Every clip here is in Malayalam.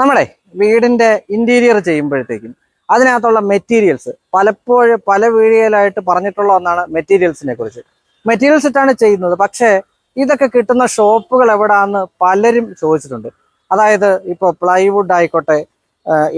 നമ്മുടെ വീടിന്റെ ഇന്റീരിയർ ചെയ്യുമ്പോഴത്തേക്കും അതിനകത്തുള്ള മെറ്റീരിയൽസ് പലപ്പോഴും പല വീഡിയോയിലായിട്ട് പറഞ്ഞിട്ടുള്ള ഒന്നാണ് മെറ്റീരിയൽസിനെ കുറിച്ച്. മെറ്റീരിയൽസ് ഇട്ടാണ് ചെയ്യുന്നത്. പക്ഷേ ഇതൊക്കെ കിട്ടുന്ന ഷോപ്പുകൾ എവിടാന്ന് പലരും ചോദിച്ചിട്ടുണ്ട്. അതായത് ഇപ്പോൾ പ്ലൈവുഡ് ആയിക്കോട്ടെ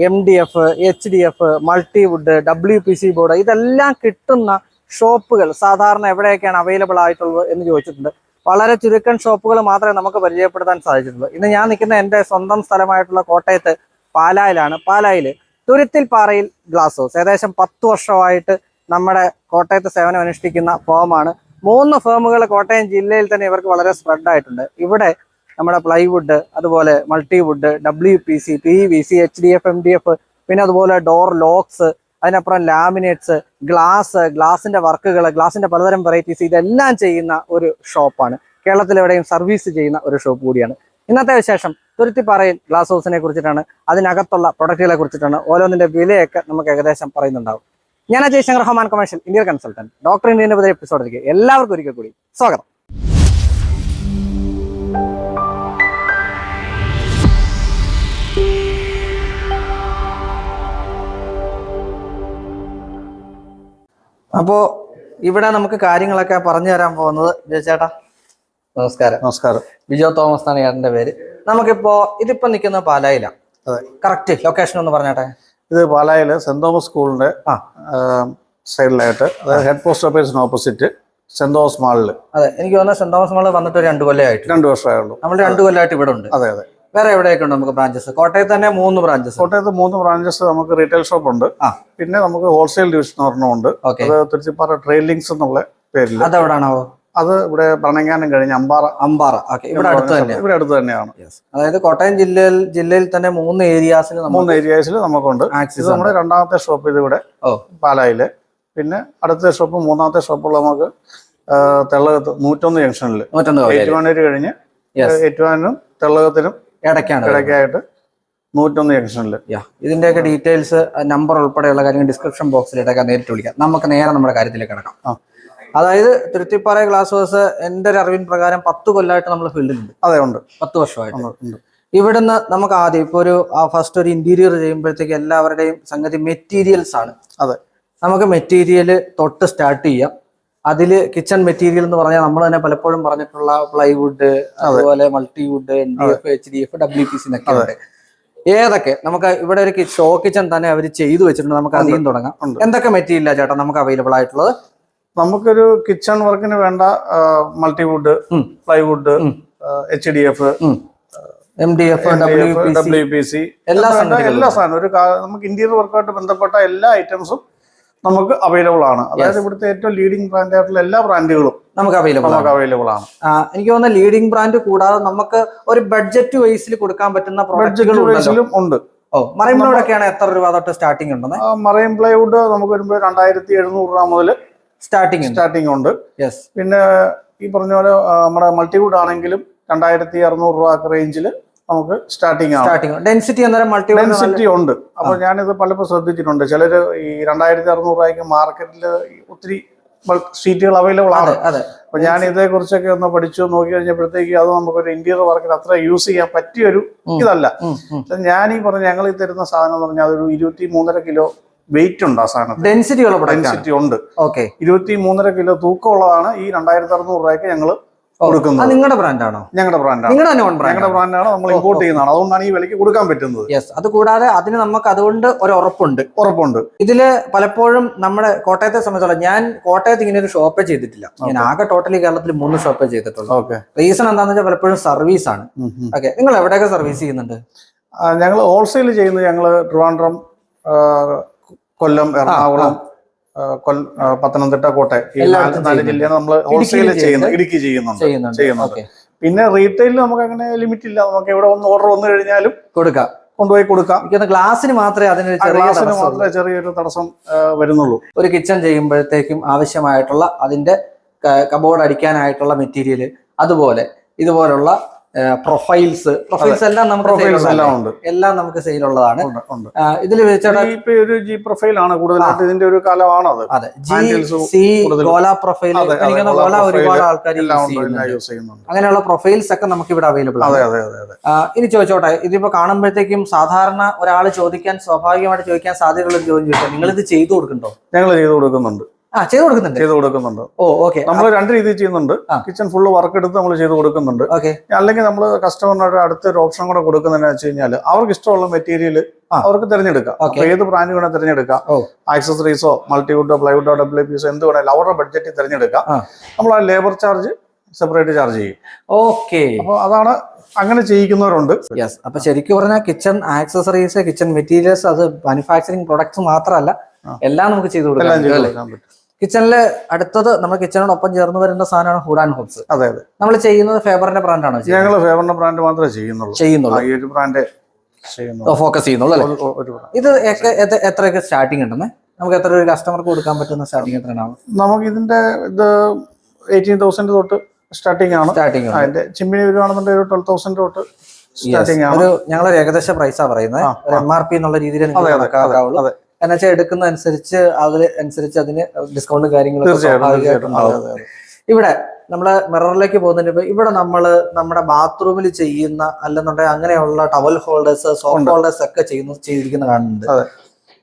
M D F H D F multiwood W P C board ഇതെല്ലാം കിട്ടുന്ന ഷോപ്പുകൾ സാധാരണ എവിടെയൊക്കെയാണ് അവൈലബിൾ ആയിട്ടുള്ളത് എന്ന് ചോദിച്ചിട്ടുണ്ട്. വളരെ ചുരുക്കം ഷോപ്പുകൾ മാത്രമേ നമുക്ക് പരിചയപ്പെടുത്താൻ സാധിച്ചിട്ടുള്ളൂ. ഇന്ന് ഞാൻ നിൽക്കുന്ന എന്റെ സ്വന്തം സ്ഥലമായിട്ടുള്ള കോട്ടയത്ത് പാലായിലാണ്. പാലായിൽ തുരുത്തിൽ പാറയിൽ ഗ്ലാസ് ഹൗസ്. ഏകദേശം പത്ത് വർഷമായിട്ട് നമ്മുടെ കോട്ടയത്ത് സേവനം അനുഷ്ഠിക്കുന്ന ഫേമാണ് മൂന്ന് ഫേമുകൾ കോട്ടയം ജില്ലയിൽ തന്നെ ഇവർക്ക് വളരെ സ്പ്രെഡ് ആയിട്ടുണ്ട്. ഇവിടെ നമ്മുടെ പ്ലൈവുഡ് അതുപോലെ multiwood W P C P V C H D F M D F പിന്നെ അതുപോലെ ഡോർ ലോക്സ് അതിനപ്പുറം ലാമിനേറ്റ്സ് ഗ്ലാസ് ഗ്ലാസിന്റെ വർക്കുകൾ ഗ്ലാസിന്റെ പലതരം വെറൈറ്റീസ് ഇതെല്ലാം ചെയ്യുന്ന ഒരു ഷോപ്പാണ്. കേരളത്തിൽ എവിടെയും സർവീസ് ചെയ്യുന്ന ഒരു ഷോപ്പ് കൂടിയാണ്. ഇന്നത്തെ വിശേഷം തുരുത്തിപ്പാറയിൽ ഗ്ലാസ് ഹൗസിനെ കുറിച്ചിട്ടാണ് അതിനകത്തുള്ള പ്രൊഡക്റ്റുകളെ കുറിച്ചിട്ടാണ് ഓരോന്നിന്റെ വിലയൊക്കെ നമുക്ക് ഏകദേശം പറയുന്നുണ്ടാവും. ഞാൻ Jayashankar Rahman commercial Indian consultant doctor ഇന്ത്യന്റെ പുതിയ എപ്പിസോഡിലേക്ക് എല്ലാവർക്കും ഒരിക്കൽ കൂടി സ്വാഗതം. അപ്പോ ഇവിടെ നമുക്ക് കാര്യങ്ങളൊക്കെ പറഞ്ഞു തരാൻ പോകുന്നത് ജയചേട്ടാ നമസ്കാരം. നമസ്കാരം. ബിജോ തോമസ് ആണ് ഏട്ടന്റെ പേര്. നമുക്കിപ്പോ ഇതിപ്പോ നിൽക്കുന്ന പാലായിലാണ് അതെ. കറക്റ്റ് ലൊക്കേഷൻ ഒന്ന് പറഞ്ഞാട്ടെ? ഇത് പാലായിൽ സെന്റ് തോമസ് സ്കൂളിന്റെ ആ. സൈഡിലായിട്ട് അതായത് ഹെഡ് പോസ്റ്റ് ഓഫീസിന് ഓപ്പോസിറ്റ് സെന്റ് തോമസ് മാളിൽ. അതെ എനിക്ക് തോന്നുന്നത് സെന്റ് തോമസ് മാൾ വന്നിട്ട് രണ്ടു രണ്ട് കൊല്ലമായിട്ട് രണ്ടു വർഷമായുള്ളൂ നമ്മൾ രണ്ട് കൊല്ലമായിട്ട് ഇവിടെ ഉണ്ട്. അതെ അതെ. വേറെ എവിടെയൊക്കെ ഉണ്ട് നമുക്ക് ബ്രാഞ്ചസ് കോട്ടയത്ത് തന്നെ മൂന്ന് ബ്രാഞ്ചസ് കോട്ടയത്ത് മൂന്ന് ബ്രാഞ്ചസ് നമുക്ക് റീറ്റെയിൽ ഷോപ്പ് ഉണ്ട്. പിന്നെ നമുക്ക് ഹോൾസെയിൽ ഡിവിഷൻ ഒരെണ്ണമുണ്ട് അത് തുരുത്തിപ്പാറ ട്രേഡ് ലിങ്ക്സ് എന്നുള്ള പേരിൽ അതെവിടാണാവോ അത് ഇവിടെ പ്രണങ്ങാനം കഴിഞ്ഞ അമ്പാറ. അമ്പാറ. ഓക്കെ ഇവിടെ അടുത്ത് തന്നെ ഇവിടെ അടുത്ത് തന്നെയാണ്. അതായത് കോട്ടയം ജില്ലയിൽ ജില്ലയിൽ തന്നെ മൂന്ന് ഏരിയാസിൽ മൂന്ന് ഏരിയാസിൽ നമുക്കുണ്ട്. ഇത് ആക്സിസ് നമ്മുടെ രണ്ടാമത്തെ ഷോപ്പ് ഇത് ഇവിടെ പാലായിൽ. പിന്നെ അടുത്ത ഷോപ്പ് മൂന്നാമത്തെ ഷോപ്പുള്ള നമുക്ക് തെള്ളകത്ത് നൂറ്റൊന്ന് ജംഗ്ഷനിൽ നൂറ്റൊന്ന് ഏറ്റുമാനൂര് കഴിഞ്ഞ് ഏറ്റുമാനും തെള്ളകത്തിനും ഇടയ്ക്കാണ്. ഇടയ്ക്കായിട്ട് നൂറ്റൊന്ന് ജംഗ്ഷനിൽ യാ ഇതിന്റെയൊക്കെ ഡീറ്റെയിൽസ് നമ്പർ ഉൾപ്പെടെയുള്ള കാര്യങ്ങൾ ഡിസ്ക്രിപ്ഷൻ ബോക്സിൽ ഇടയ്ക്കാൻ നേരിട്ട് വിളിക്കാം. നമുക്ക് നേരെ നമ്മുടെ കാര്യത്തിലേക്ക് കിടക്കാം. അതായത് തൃത്തിപ്പാറ ഗ്ലാസ് ഹൗസ് എന്റെ ഒരു അറിവിൻ പ്രകാരം പത്ത് കൊല്ലമായിട്ട് നമ്മൾ ഫീൽഡിലുണ്ട്. അതെ ഉണ്ട്. പത്ത് വർഷമായിട്ട്. ഇവിടുന്ന് നമുക്ക് ആദ്യം ഇപ്പൊ ഒരു ഫസ്റ്റ് ഒരു ഇന്റീരിയർ ചെയ്യുമ്പോഴത്തേക്ക് എല്ലാവരുടെയും സംഗതി മെറ്റീരിയൽസ് ആണ്. അതെ. നമുക്ക് മെറ്റീരിയൽ തൊട്ട് സ്റ്റാർട്ട് ചെയ്യാം. അതിൽ കിച്ചൺ മെറ്റീരിയൽ എന്ന് പറഞ്ഞാൽ നമ്മൾ തന്നെ പലപ്പോഴും പറഞ്ഞിട്ടുള്ള പ്ലൈവുഡ് അതുപോലെ multiwood N D F H D F W P C എന്നൊക്കെ ഏതൊക്കെ? നമുക്ക് ഇവിടെ ഒരു ഷോ കിച്ചൺ തന്നെ അവർ ചെയ്തു വെച്ചിട്ടുണ്ട്. നമുക്ക് അധികം തുടങ്ങാം. എന്തൊക്കെ മെറ്റീരിയൽ ചേട്ടാ നമുക്ക് അവൈലബിൾ ആയിട്ടുള്ളത്? നമുക്കൊരു കിച്ചൺ വർക്കിന് വേണ്ട multiwood plywood. H D F M D F W P C എല്ലാ എല്ലാ സാധനവും. ഒരു നമുക്ക് ഇന്റീരിയർ വർക്കുമായിട്ട് ബന്ധപ്പെട്ട എല്ലാ ഐറ്റംസും നമുക്ക് അവൈലബിൾ ആണ്. അതായത് ഇവിടുത്തെ ഏറ്റവും ലീഡിംഗ് ബ്രാൻഡ് ആയിട്ടുള്ള എല്ലാ ബ്രാൻഡുകളും നമുക്ക് അവൈലബിൾ ആണ്. നമുക്ക് അവൈലബിൾ ആണ്. എനിക്ക് തോന്നുന്ന ലീഡിംഗ് ബ്രാൻഡ് കൂടാതെ നമുക്ക് ഒരു ബഡ്ജറ്റ് വൈസിൽ കൊടുക്കാൻ പറ്റുന്ന ബഡ്ജറ്റ് വൈസിലും ഉണ്ട്. ഓ മറൈബ്ലോഡൊക്കെയാണ് എത്ര രൂപ തൊട്ട് സ്റ്റാർട്ടിംഗ് ഉണ്ടെന്ന്? മറൈൻ പ്ലൈവുഡ് നമുക്ക് വരുമ്പോൾ രണ്ടായിരത്തി എഴുന്നൂറ് രൂപ മുതൽ സ്റ്റാർട്ടിംഗ് ഉണ്ട്. സ്റ്റാർട്ടിംഗ് ഉണ്ട്. യെസ് പിന്നെ ഈ പറഞ്ഞ പോലെ നമ്മുടെ മൾട്ടിവുഡ് ആണെങ്കിലും രണ്ടായിരത്തി അറുന്നൂറ് രൂപ റേഞ്ചിൽ നമുക്ക് സ്റ്റാർട്ടിങ് സ്റ്റാർട്ടിങ് ഡെൻസിറ്റി അന്നേരം മൾട്ടി ഡെൻസിറ്റി ഉണ്ട്. അപ്പൊ ഞാനിത് പലപ്പോൾ ശ്രദ്ധിച്ചിട്ടുണ്ട്. ചിലർ ഈ രണ്ടായിരത്തി അറുന്നൂറ് രൂപയ്ക്ക് മാർക്കറ്റിൽ ഒത്തിരി ഷീറ്റുകൾ അവൈലബിൾ ആണ്. അപ്പൊ ഞാൻ ഇതേ കുറിച്ചൊക്കെ ഒന്ന് പഠിച്ചു നോക്കി കഴിഞ്ഞപ്പോഴത്തേക്ക് അത് നമുക്കൊരു ഇന്റീരിയർ വർക്കിൽ അത്ര യൂസ് ചെയ്യാൻ പറ്റിയ ഒരു ഇതല്ല. ഞാൻ ഈ പറഞ്ഞ ഞങ്ങൾ ഈ തരുന്ന സാധനം എന്ന് പറഞ്ഞാൽ അതൊരു ഇരുപത്തി മൂന്നര കിലോ വെയിറ്റ് ഉണ്ട് ആ സാധനം ഡെൻസിറ്റി ഉള്ള ഡെൻസിറ്റി ഉണ്ട്. ഓക്കെ ഇരുപത്തി മൂന്നര കിലോ തൂക്കമുള്ളതാണ് ഈ രണ്ടായിരത്തി അറുന്നൂറ് രൂപയ്ക്ക് ഞങ്ങൾ കൊടുക്കുന്നത്. നിങ്ങളുടെ ബ്രാൻഡാണോ ഞങ്ങളുടെ ബ്രാൻഡാണ് നിങ്ങളുടെ ഓൺ ബ്രാൻഡ് ഞങ്ങളുടെ ബ്രാൻഡാണ് നമ്മൾ ഇമ്പോർട്ട് ചെയ്യുന്നതാണ്. അതുകൊണ്ടാണ് ഈ വിലയ്ക്ക് കൊടുക്കാൻ പറ്റുന്നത്. യെസ് അത് കൂടാതെ അതിന് നമുക്ക് അതുകൊണ്ട് ഒരു ഉറപ്പുണ്ട്. ഉറപ്പുണ്ട്. ഇതിൽ പലപ്പോഴും നമ്മുടെ കോട്ടയത്തെ സംബന്ധിച്ചോളം ഞാൻ കോട്ടയത്ത് ഇങ്ങനെ ഒരു ഷോപ്പേ ചെയ്തിട്ടില്ല. ഞാൻ ആകെ ടോട്ടലി കേരളത്തിൽ മൂന്ന് ഷോപ്പേ ചെയ്തിട്ടുള്ളൂ. ഓക്കെ റീസൺ എന്താണെന്ന് വെച്ചാൽ പലപ്പോഴും സർവീസ് ആണ്. ഓക്കെ നിങ്ങൾ എവിടെയൊക്കെ സർവീസ് ചെയ്യുന്നുണ്ട്? ഞങ്ങൾ ഹോൾസെയിൽ ചെയ്യുന്നത് ഞങ്ങൾ ട്രിവാൻഡ്രം കൊല്ലം എറണാകുളം കൊൽ- പത്തനംതിട്ട കോട്ടയം ഈ നാല് നാല്. ജില്ലയാണ് നമ്മൾ ഹോൾസെയിൽ ചെയ്യുന്നത് ഇടുക്കി ചെയ്യുന്നുണ്ട്. ചെയ്യുന്നുണ്ട്. പിന്നെ റീറ്റെയിലിൽ നമുക്ക് അങ്ങനെ ലിമിറ്റ് ഇല്ല. നമുക്ക് എവിടെ ഒന്ന് ഓർഡർ വന്നു കഴിഞ്ഞാലും കൊടുക്കാം. കൊണ്ടുപോയി കൊടുക്കാം. ഗ്ലാസിന് മാത്രമേ അതിനൊരു ഗ്ലാസിന് മാത്രമേ ചെറിയൊരു തടസ്സം വരുന്നുള്ളൂ. ഒരു കിച്ചൺ ചെയ്യുമ്പോഴത്തേക്കും ആവശ്യമായിട്ടുള്ള അതിന്റെ കബോർഡ് അടിക്കാനായിട്ടുള്ള മെറ്റീരിയൽ അതുപോലെ ഇതുപോലുള്ള പ്രൊഫൈൽസ് പ്രൊഫൈൽസ് എല്ലാം നമുക്ക് പ്രൊഫൈൽസ് എല്ലാം ഉണ്ട്. എല്ലാം നമുക്ക് സെയിൽ ഉള്ളതാണ്. ഇതിൽ ഒരു ജി പ്രൊഫൈൽ ആണ്. കൂടുതലായിട്ട് ഇതിന്റെ ഒരു കാലമാണ് അത്. അതെ G C Gola profile Gola ഒരുപാട് ആൾക്കാർ യൂസ് ചെയ്യുന്നുണ്ട്. അങ്ങനെയുള്ള പ്രൊഫൈൽസ് ഒക്കെ നമുക്ക് ഇവിടെ അവൈലബിൾ ആണ് ഇനി ചോദിച്ചോട്ടെ ഇതിപ്പോ കാണുമ്പോഴത്തേക്കും സാധാരണ ഒരാൾ ചോദിക്കാൻ സ്വാഭാവികമായിട്ട് ചോദിക്കാൻ സാധ്യതയുള്ള ഒരു ചോദ്യം ചോദിച്ചാൽ നിങ്ങൾ ഇത് ചെയ്തു കൊടുക്കുന്നുണ്ടോ? ഞങ്ങൾ ചെയ്തു കൊടുക്കുന്നുണ്ട്. ചെയ്തു കൊടുക്കുന്നുണ്ട്. ചെയ്ത് കൊടുക്കുന്നുണ്ട്. Oh okay. നമ്മൾ രണ്ട് രീതിയിൽ ചെയ്യുന്നുണ്ട്. കിച്ചൺ ഫുള്ള് വർക്ക് എടുത്ത് നമ്മൾ ചെയ്ത് കൊടുക്കുന്നുണ്ട്. ഓക്കെ. അല്ലെങ്കിൽ നമ്മൾ കസ്റ്റമറിനോട് അടുത്ത ഒരു ഓപ്ഷൻ കൂടെ കൊടുക്കുന്നതെന്ന് വെച്ച് കഴിഞ്ഞാൽ അവർക്ക് ഇഷ്ടമുള്ള മെറ്റീരിയൽ അവർക്ക് തിരഞ്ഞെടുക്കാം. അപ്പൊ ഏത് ബ്രാൻഡ് വേണേൽ തിരഞ്ഞെടുക്കാം. ആക്സസറീസോ മൾട്ടിവുഡോ പ്ലൈവുഡോ ഡബ്ല്യു പീസോ എന്ത് വേണേലും അവരുടെ ബഡ്ജറ്റിൽ തിരഞ്ഞെടുക്കാം. നമ്മൾ ആ ലേബർ ചാർജ് സെപ്പറേറ്റ് ചാർജ് ചെയ്യും. ഓക്കെ. അപ്പോൾ അതാണ് അങ്ങനെ ചെയ്യിക്കുന്നവരുണ്ട്. യെസ് അപ്പൊ ശരിക്കും പറഞ്ഞാൽ കിച്ചൺ ആക്സസറീസ് കിച്ചൺ മെറ്റീരിയൽസ് അത് മാനുഫാക്ചറിങ് പ്രൊഡക്ട്സ് മാത്രമല്ല എല്ലാം നമുക്ക് ചെയ്തു കൊടുക്കാം കിച്ചണിൽ അടുത്തത് നമ്മുടെ കിച്ചണിനോടൊപ്പം ചേർന്ന് വരുന്ന സാധനമാണ് ഹുഡ് ആൻഡ് ഹോബ്സ് അതെ അതെ. നമ്മൾ ചെയ്യുന്നത് ഫേബറിന്റെ ബ്രാൻഡാണ് ഞങ്ങൾ ഫേവറിന്റെ ബ്രാൻഡ് മാത്രമേ ചെയ്യുന്നുള്ളൂ. ചെയ്യുന്നുള്ളൂ. ഈ ഒരു ബ്രാൻഡ് ഫോക്കസ് ചെയ്യുന്നുള്ളൂ അല്ലേ. ഇത് എത്ര- എത്രയൊക്കെ സ്റ്റാർട്ടിംഗ് ഉണ്ടെന്ന്? നമുക്ക് എത്ര ഒരു കസ്റ്റമർക്ക് കൊടുക്കാൻ പറ്റുന്ന സ്റ്റാർട്ടിംഗ് എത്രയാണ്? നമുക്ക് ഇതിന്റെ ഇത് എയ്റ്റീൻ തൗസൻഡ് തൊട്ട് സ്റ്റാർട്ടിംഗ് ആണ്. സ്റ്റാർട്ടിംഗ് അതിന്റെ ചിമ്മിനി വരുവാണെന്നുണ്ടെങ്കിൽ ഒരു ട്വൽവ് തൗസൻഡ് തൊട്ട് സ്റ്റാർട്ടിംഗ് ആണ്. ഞങ്ങളൊരു ഏകദേശ പ്രൈസാ പറയുന്നത്. എം ആർ പി എന്നുള്ള രീതിയിൽ എന്ന് വെച്ചാൽ എടുക്കുന്ന അനുസരിച്ച് അതിന് അനുസരിച്ച് അതിന് ഡിസ്കൗണ്ട് കാര്യങ്ങളൊക്കെ ഇവിടെ നമ്മൾ മിററിലേക്ക് പോകുന്നതിന് ഇപ്പൊ ഇവിടെ നമ്മൾ നമ്മുടെ ബാത്റൂമിൽ ചെയ്യുന്ന അല്ലെന്നുണ്ടെങ്കിൽ അങ്ങനെയുള്ള ടവൽ ഹോൾഡേഴ്സ് സോഫ്റ്റ് ഹോൾഡേഴ്സ് ഒക്കെ ചെയ്യുന്ന ചെയ്തിരിക്കുന്ന കാണുന്നുണ്ട്.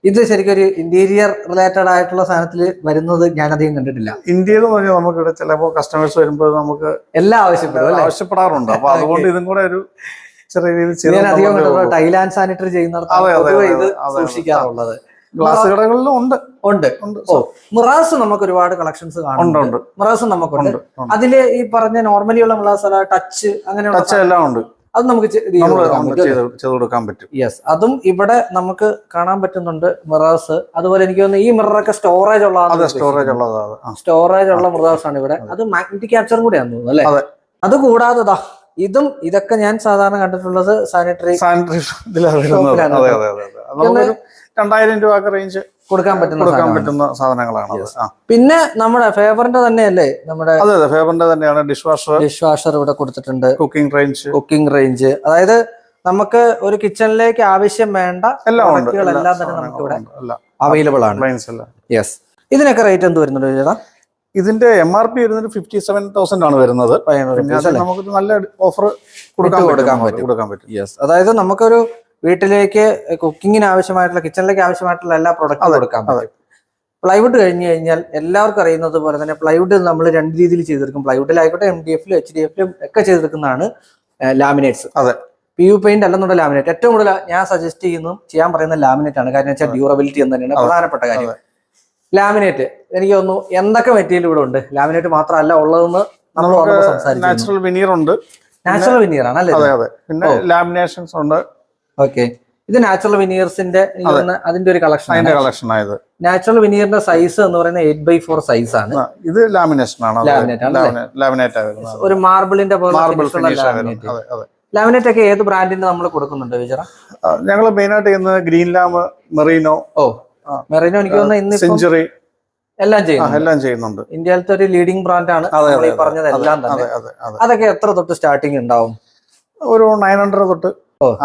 ഇത് ശരിക്കും ഒരു ഇന്റീരിയർ റിലേറ്റഡ് ആയിട്ടുള്ള സാധനത്തിൽ വരുന്നത് ഞാനധികം കണ്ടിട്ടില്ല. ഇന്ത്യയിൽ എന്ന് പറഞ്ഞാൽ നമുക്ക് ഇവിടെ ചിലപ്പോൾ കസ്റ്റമേഴ്സ് വരുമ്പോൾ നമുക്ക് എല്ലാം ആവശ്യപ്പെടും ആവശ്യപ്പെടാറുണ്ട്. അപ്പൊ അതുകൊണ്ട് ഇതും കൂടെ ഒരു ചെറിയ രീതിയിൽ ടൈലാൻഡ് സാനിറ്ററി ചെയ്യുന്ന. സൂക്ഷിക്കാറുള്ളത്. ഗ്ലാസ് കടകളിലും ഉണ്ട്. ഉണ്ട്. ഓ മിറാസ് നമുക്ക് ഒരുപാട് കളക്ഷൻസ് കാണുന്നുണ്ട് മിറാസ് നമുക്കുണ്ട്. അതിൽ ഈ പറഞ്ഞ നോർമലി ഉള്ള മിറാസ് അല്ല ടച്ച് അങ്ങനെ ടച്ച് എല്ലാം ഉണ്ട്. അത് നമുക്ക് ചെയ്ത് കൊടുക്കാൻ പറ്റും. യെസ് അതും ഇവിടെ നമുക്ക് കാണാൻ പറ്റുന്നുണ്ട് മിറാസ്. അതുപോലെ എനിക്ക് തോന്നുന്നു ഈ മിററൊക്കെ സ്റ്റോറേജ് ഉള്ള സ്റ്റോറേജ് ഉള്ളതാണ് സ്റ്റോറേജ് ഉള്ള മിറാസ് ആണ് ഇവിടെ. അത്. മാഗ്നറ്റിക് ക്യാപ്ചറും കൂടിയാണ് തോന്നുന്നു അല്ലേ? അതെ. കൂടാതെ ഇതും ഇതൊക്കെ ഞാൻ സാധാരണ കണ്ടിട്ടുള്ളത് സാനിറ്ററി സാനിറ്ററി രണ്ടായിരം രൂപ റേഞ്ച് കൊടുക്കാൻ പറ്റുന്ന കൊടുക്കാൻ പറ്റുന്ന സാധനങ്ങളാണ് പിന്നെ നമ്മുടെ ഫേവറിന്റെ തന്നെയല്ലേ? നമ്മുടെ അതെ അതെ. ഫേവറിന്റെ തന്നെയാണ്. ഡിഷ് വാഷർ ഡിഷ് വാഷർ ഇവിടെ കൊടുത്തിട്ടുണ്ട്. കുക്കിംഗ് റേഞ്ച് കുക്കിംഗ് റേഞ്ച് അതായത് നമുക്ക് ഒരു കിച്ചണിലേക്ക് ആവശ്യം വേണ്ട എല്ലാം ഉണ്ട്. തന്നെ നമുക്ക് ഇവിടെ എല്ലാം. അവൈലബിൾ ആണ്. യെസ് ഇതിനൊക്കെ റേറ്റ് എന്ത് വരുന്നുണ്ട് ചേട്ടാ ഇതിന്റെ എം ആർ പി വരുന്നത് ഫിഫ്റ്റി സെവൻ തൗസൻഡ് ആണ് വരുന്നത്. നമുക്ക് നല്ല ഓഫർ കൊടുക്കാൻ കൊടുക്കാൻ പറ്റും. പറ്റും. കൊടുക്കാൻ പറ്റും. യെസ് അതായത് നമുക്കൊരു വീട്ടിലേക്ക് കുക്കിങ്ങിന് ആവശ്യമായിട്ടുള്ള കിച്ചണിലേക്ക് ആവശ്യമായിട്ടുള്ള എല്ലാ പ്രൊഡക്റ്റും കൊടുക്കാം കൊടുക്കാൻ പറ്റും. പ്ലൈവുഡ് കഴിഞ്ഞു കഴിഞ്ഞാൽ എല്ലാവർക്കും അറിയുന്നത് പോലെ തന്നെ പ്ലൈവുഡ് നമ്മൾ രണ്ട് രീതിയിൽ ചെയ്തെടുക്കും. പ്ലൈവുഡിലായിക്കോട്ടെ എം ഡി എഫിലും എച്ച് ഡി എഫിലും ഒക്കെ ചെയ്തെടുക്കുന്നതാണ് ലാമിനേറ്റ്സ് അതെ. പി യു പെയിന്റ് അല്ലെന്നുള്ള ലാമിനേറ്റ് ഏറ്റവും കൂടുതൽ ഞാൻ സജസ്റ്റ് ചെയ്യുന്നതും ചെയ്യാൻ പറയുന്ന ലാമിനേറ്റ് ആണ്. കാരണം വെച്ചാൽ ഡ്യൂറബിലിറ്റി എന്ന് തന്നെയാണ് പ്രധാനപ്പെട്ട കാര്യം. ലാമിനേറ്റ് എനിക്ക് തോന്നുന്നു എന്തൊക്കെ മെറ്റീരിയൽ ഇവിടെ ഉണ്ട്? ലാമിനേറ്റ് മാത്രമല്ല ഉള്ളതെന്ന് നമ്മൾ നാച്ചുറൽ വിനീർ ഉണ്ട്. നാച്ചുറൽ വിനീർ ആണ് അല്ലേ പിന്നെ ലാമിനേഷൻസ് ഉണ്ട്. ഓക്കെ ഇത് നാച്ചുറൽ വിനിയേഴ്സിന്റെ അതിന്റെ ഒരു കളക്ഷൻ അതിന്റെ കളക്ഷൻ ആയത്. നാച്ചുറൽ വിനിയറിന്റെ സൈസ് എന്ന് പറയുന്നത് എയ്റ്റ് ബൈ ഫോർ സൈസ് ആണ്. ഇത് ലാമിനേഷൻ ആണ്. ലാമിനേറ്റ് ഒരു മാർബിളിന്റെ ലാമിനേറ്റ് ഒക്കെ ഏത് ബ്രാൻഡിന്റെ നമ്മൾ കൊടുക്കുന്നുണ്ട് വിചാര ഞങ്ങൾ മെയിൻ ആയിട്ട് ചെയ്യുന്നത് ഗ്രീൻ ലാമ് മെറീനോ ഓ മെറീനോ എനിക്ക് തോന്നുന്നു ഇന്ന് സെഞ്ചുറി എല്ലാം ചെയ്യുന്നു എല്ലാം ചെയ്യുന്നുണ്ട്. ഇന്ത്യയിലത്തെ ഒരു ലീഡിംഗ് ബ്രാൻഡ് ആണ്. നമ്മൾ ഈ അതെ, പറഞ്ഞത് എല്ലാം തന്നെ. അതെ അതെ അതൊക്കെ എത്ര തൊട്ട് സ്റ്റാർട്ടിങ് ഉണ്ടാവും? ഒരു നയൻ ഹൺഡ്രഡ് തൊട്ട്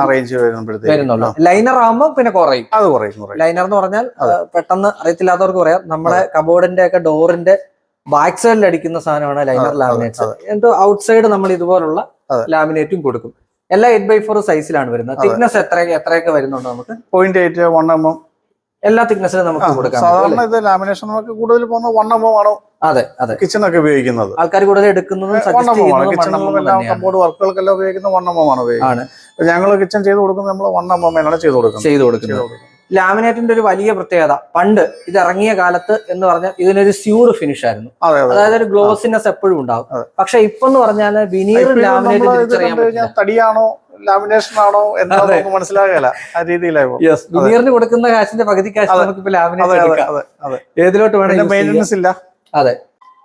റേഞ്ച് വരുന്നുള്ളൂ. ലൈനർ ആകുമ്പോൾ പിന്നെ കുറയും. അത് കുറയും ലൈനർ എന്ന് പറഞ്ഞാൽ പെട്ടെന്ന് അറിയത്തില്ലാത്തവർക്ക് പറയാം. നമ്മുടെ കബോർഡിന്റെ ഒക്കെ ഡോറിന്റെ ബാക്ക് സൈഡിൽ അടിക്കുന്ന സാധനമാണ് ലൈനർ ലാമിനേറ്റ് ലാമിനേറ്റ്സ് എന്തോ ഔട്ട്സൈഡ് നമ്മൾ ഇതുപോലുള്ള ലാമിനേറ്റും കൊടുക്കും. എല്ലാ എയ്റ്റ് ബൈ ഫോർ സൈസിലാണ് വരുന്നത്. തിക്നെസ് എത്രയൊക്കെ എത്രയൊക്കെ വരുന്നുണ്ട് നമുക്ക്? Point eight one M M എല്ലാ തിക്നെസ്സിലും നമുക്ക് കൊടുക്കാം സാധാരണ ഇത് ലാമിനേഷൻ നമുക്ക് കൂടുതൽ പോകുന്ന ആണ്? അതെ അതെ. കിച്ചണൊക്കെ ഉപയോഗിക്കുന്നത്. ആൾക്കാർ കൂടുതൽ എടുക്കുന്നതും കമ്പോർഡ് വർക്കുകൾക്കെല്ലാം ഉപയോഗിക്കുന്ന എം ആണ് ഞങ്ങൾ കിച്ചൺ ചെയ്ത് കൊടുക്കുന്നത് നമ്മൾ ആണ് ചെയ്ത് കൊടുക്കുന്നത്. ചെയ്തു കൊടുക്കുന്നത്. ലാമിനേറ്റിന്റെ ഒരു വലിയ പ്രത്യേകത പണ്ട് ഇത് ഇറങ്ങിയ കാലത്ത് എന്ന് പറഞ്ഞാൽ ഇതിനൊരു സ്യൂർ ഫിനിഷ് ആയിരുന്നു. അതെ അതെ അതായത് ഒരു ഗ്ലോസിനെസ് എപ്പോഴും ഉണ്ടാവും. പക്ഷെ ഇപ്പൊ എന്ന് പറഞ്ഞാൽ വിനീർ ലാമിനേറ്റ് തടിയാണോ? ലാമിനേഷൻ ആണോ എന്താണെന്ന് മനസ്സിലാകല. ആ രീതിയിലായി കൊടുക്കുന്ന കാശിന്റെ പകുതി കാശ് അതെ. നമുക്ക് ഇപ്പൊ ലാമിനേറ്റ് അതെ അതെ അതെ ഏതിലോട്ട് വേണമെങ്കിൽ മെയിന്റനൻസ് ഇല്ല. അതെ.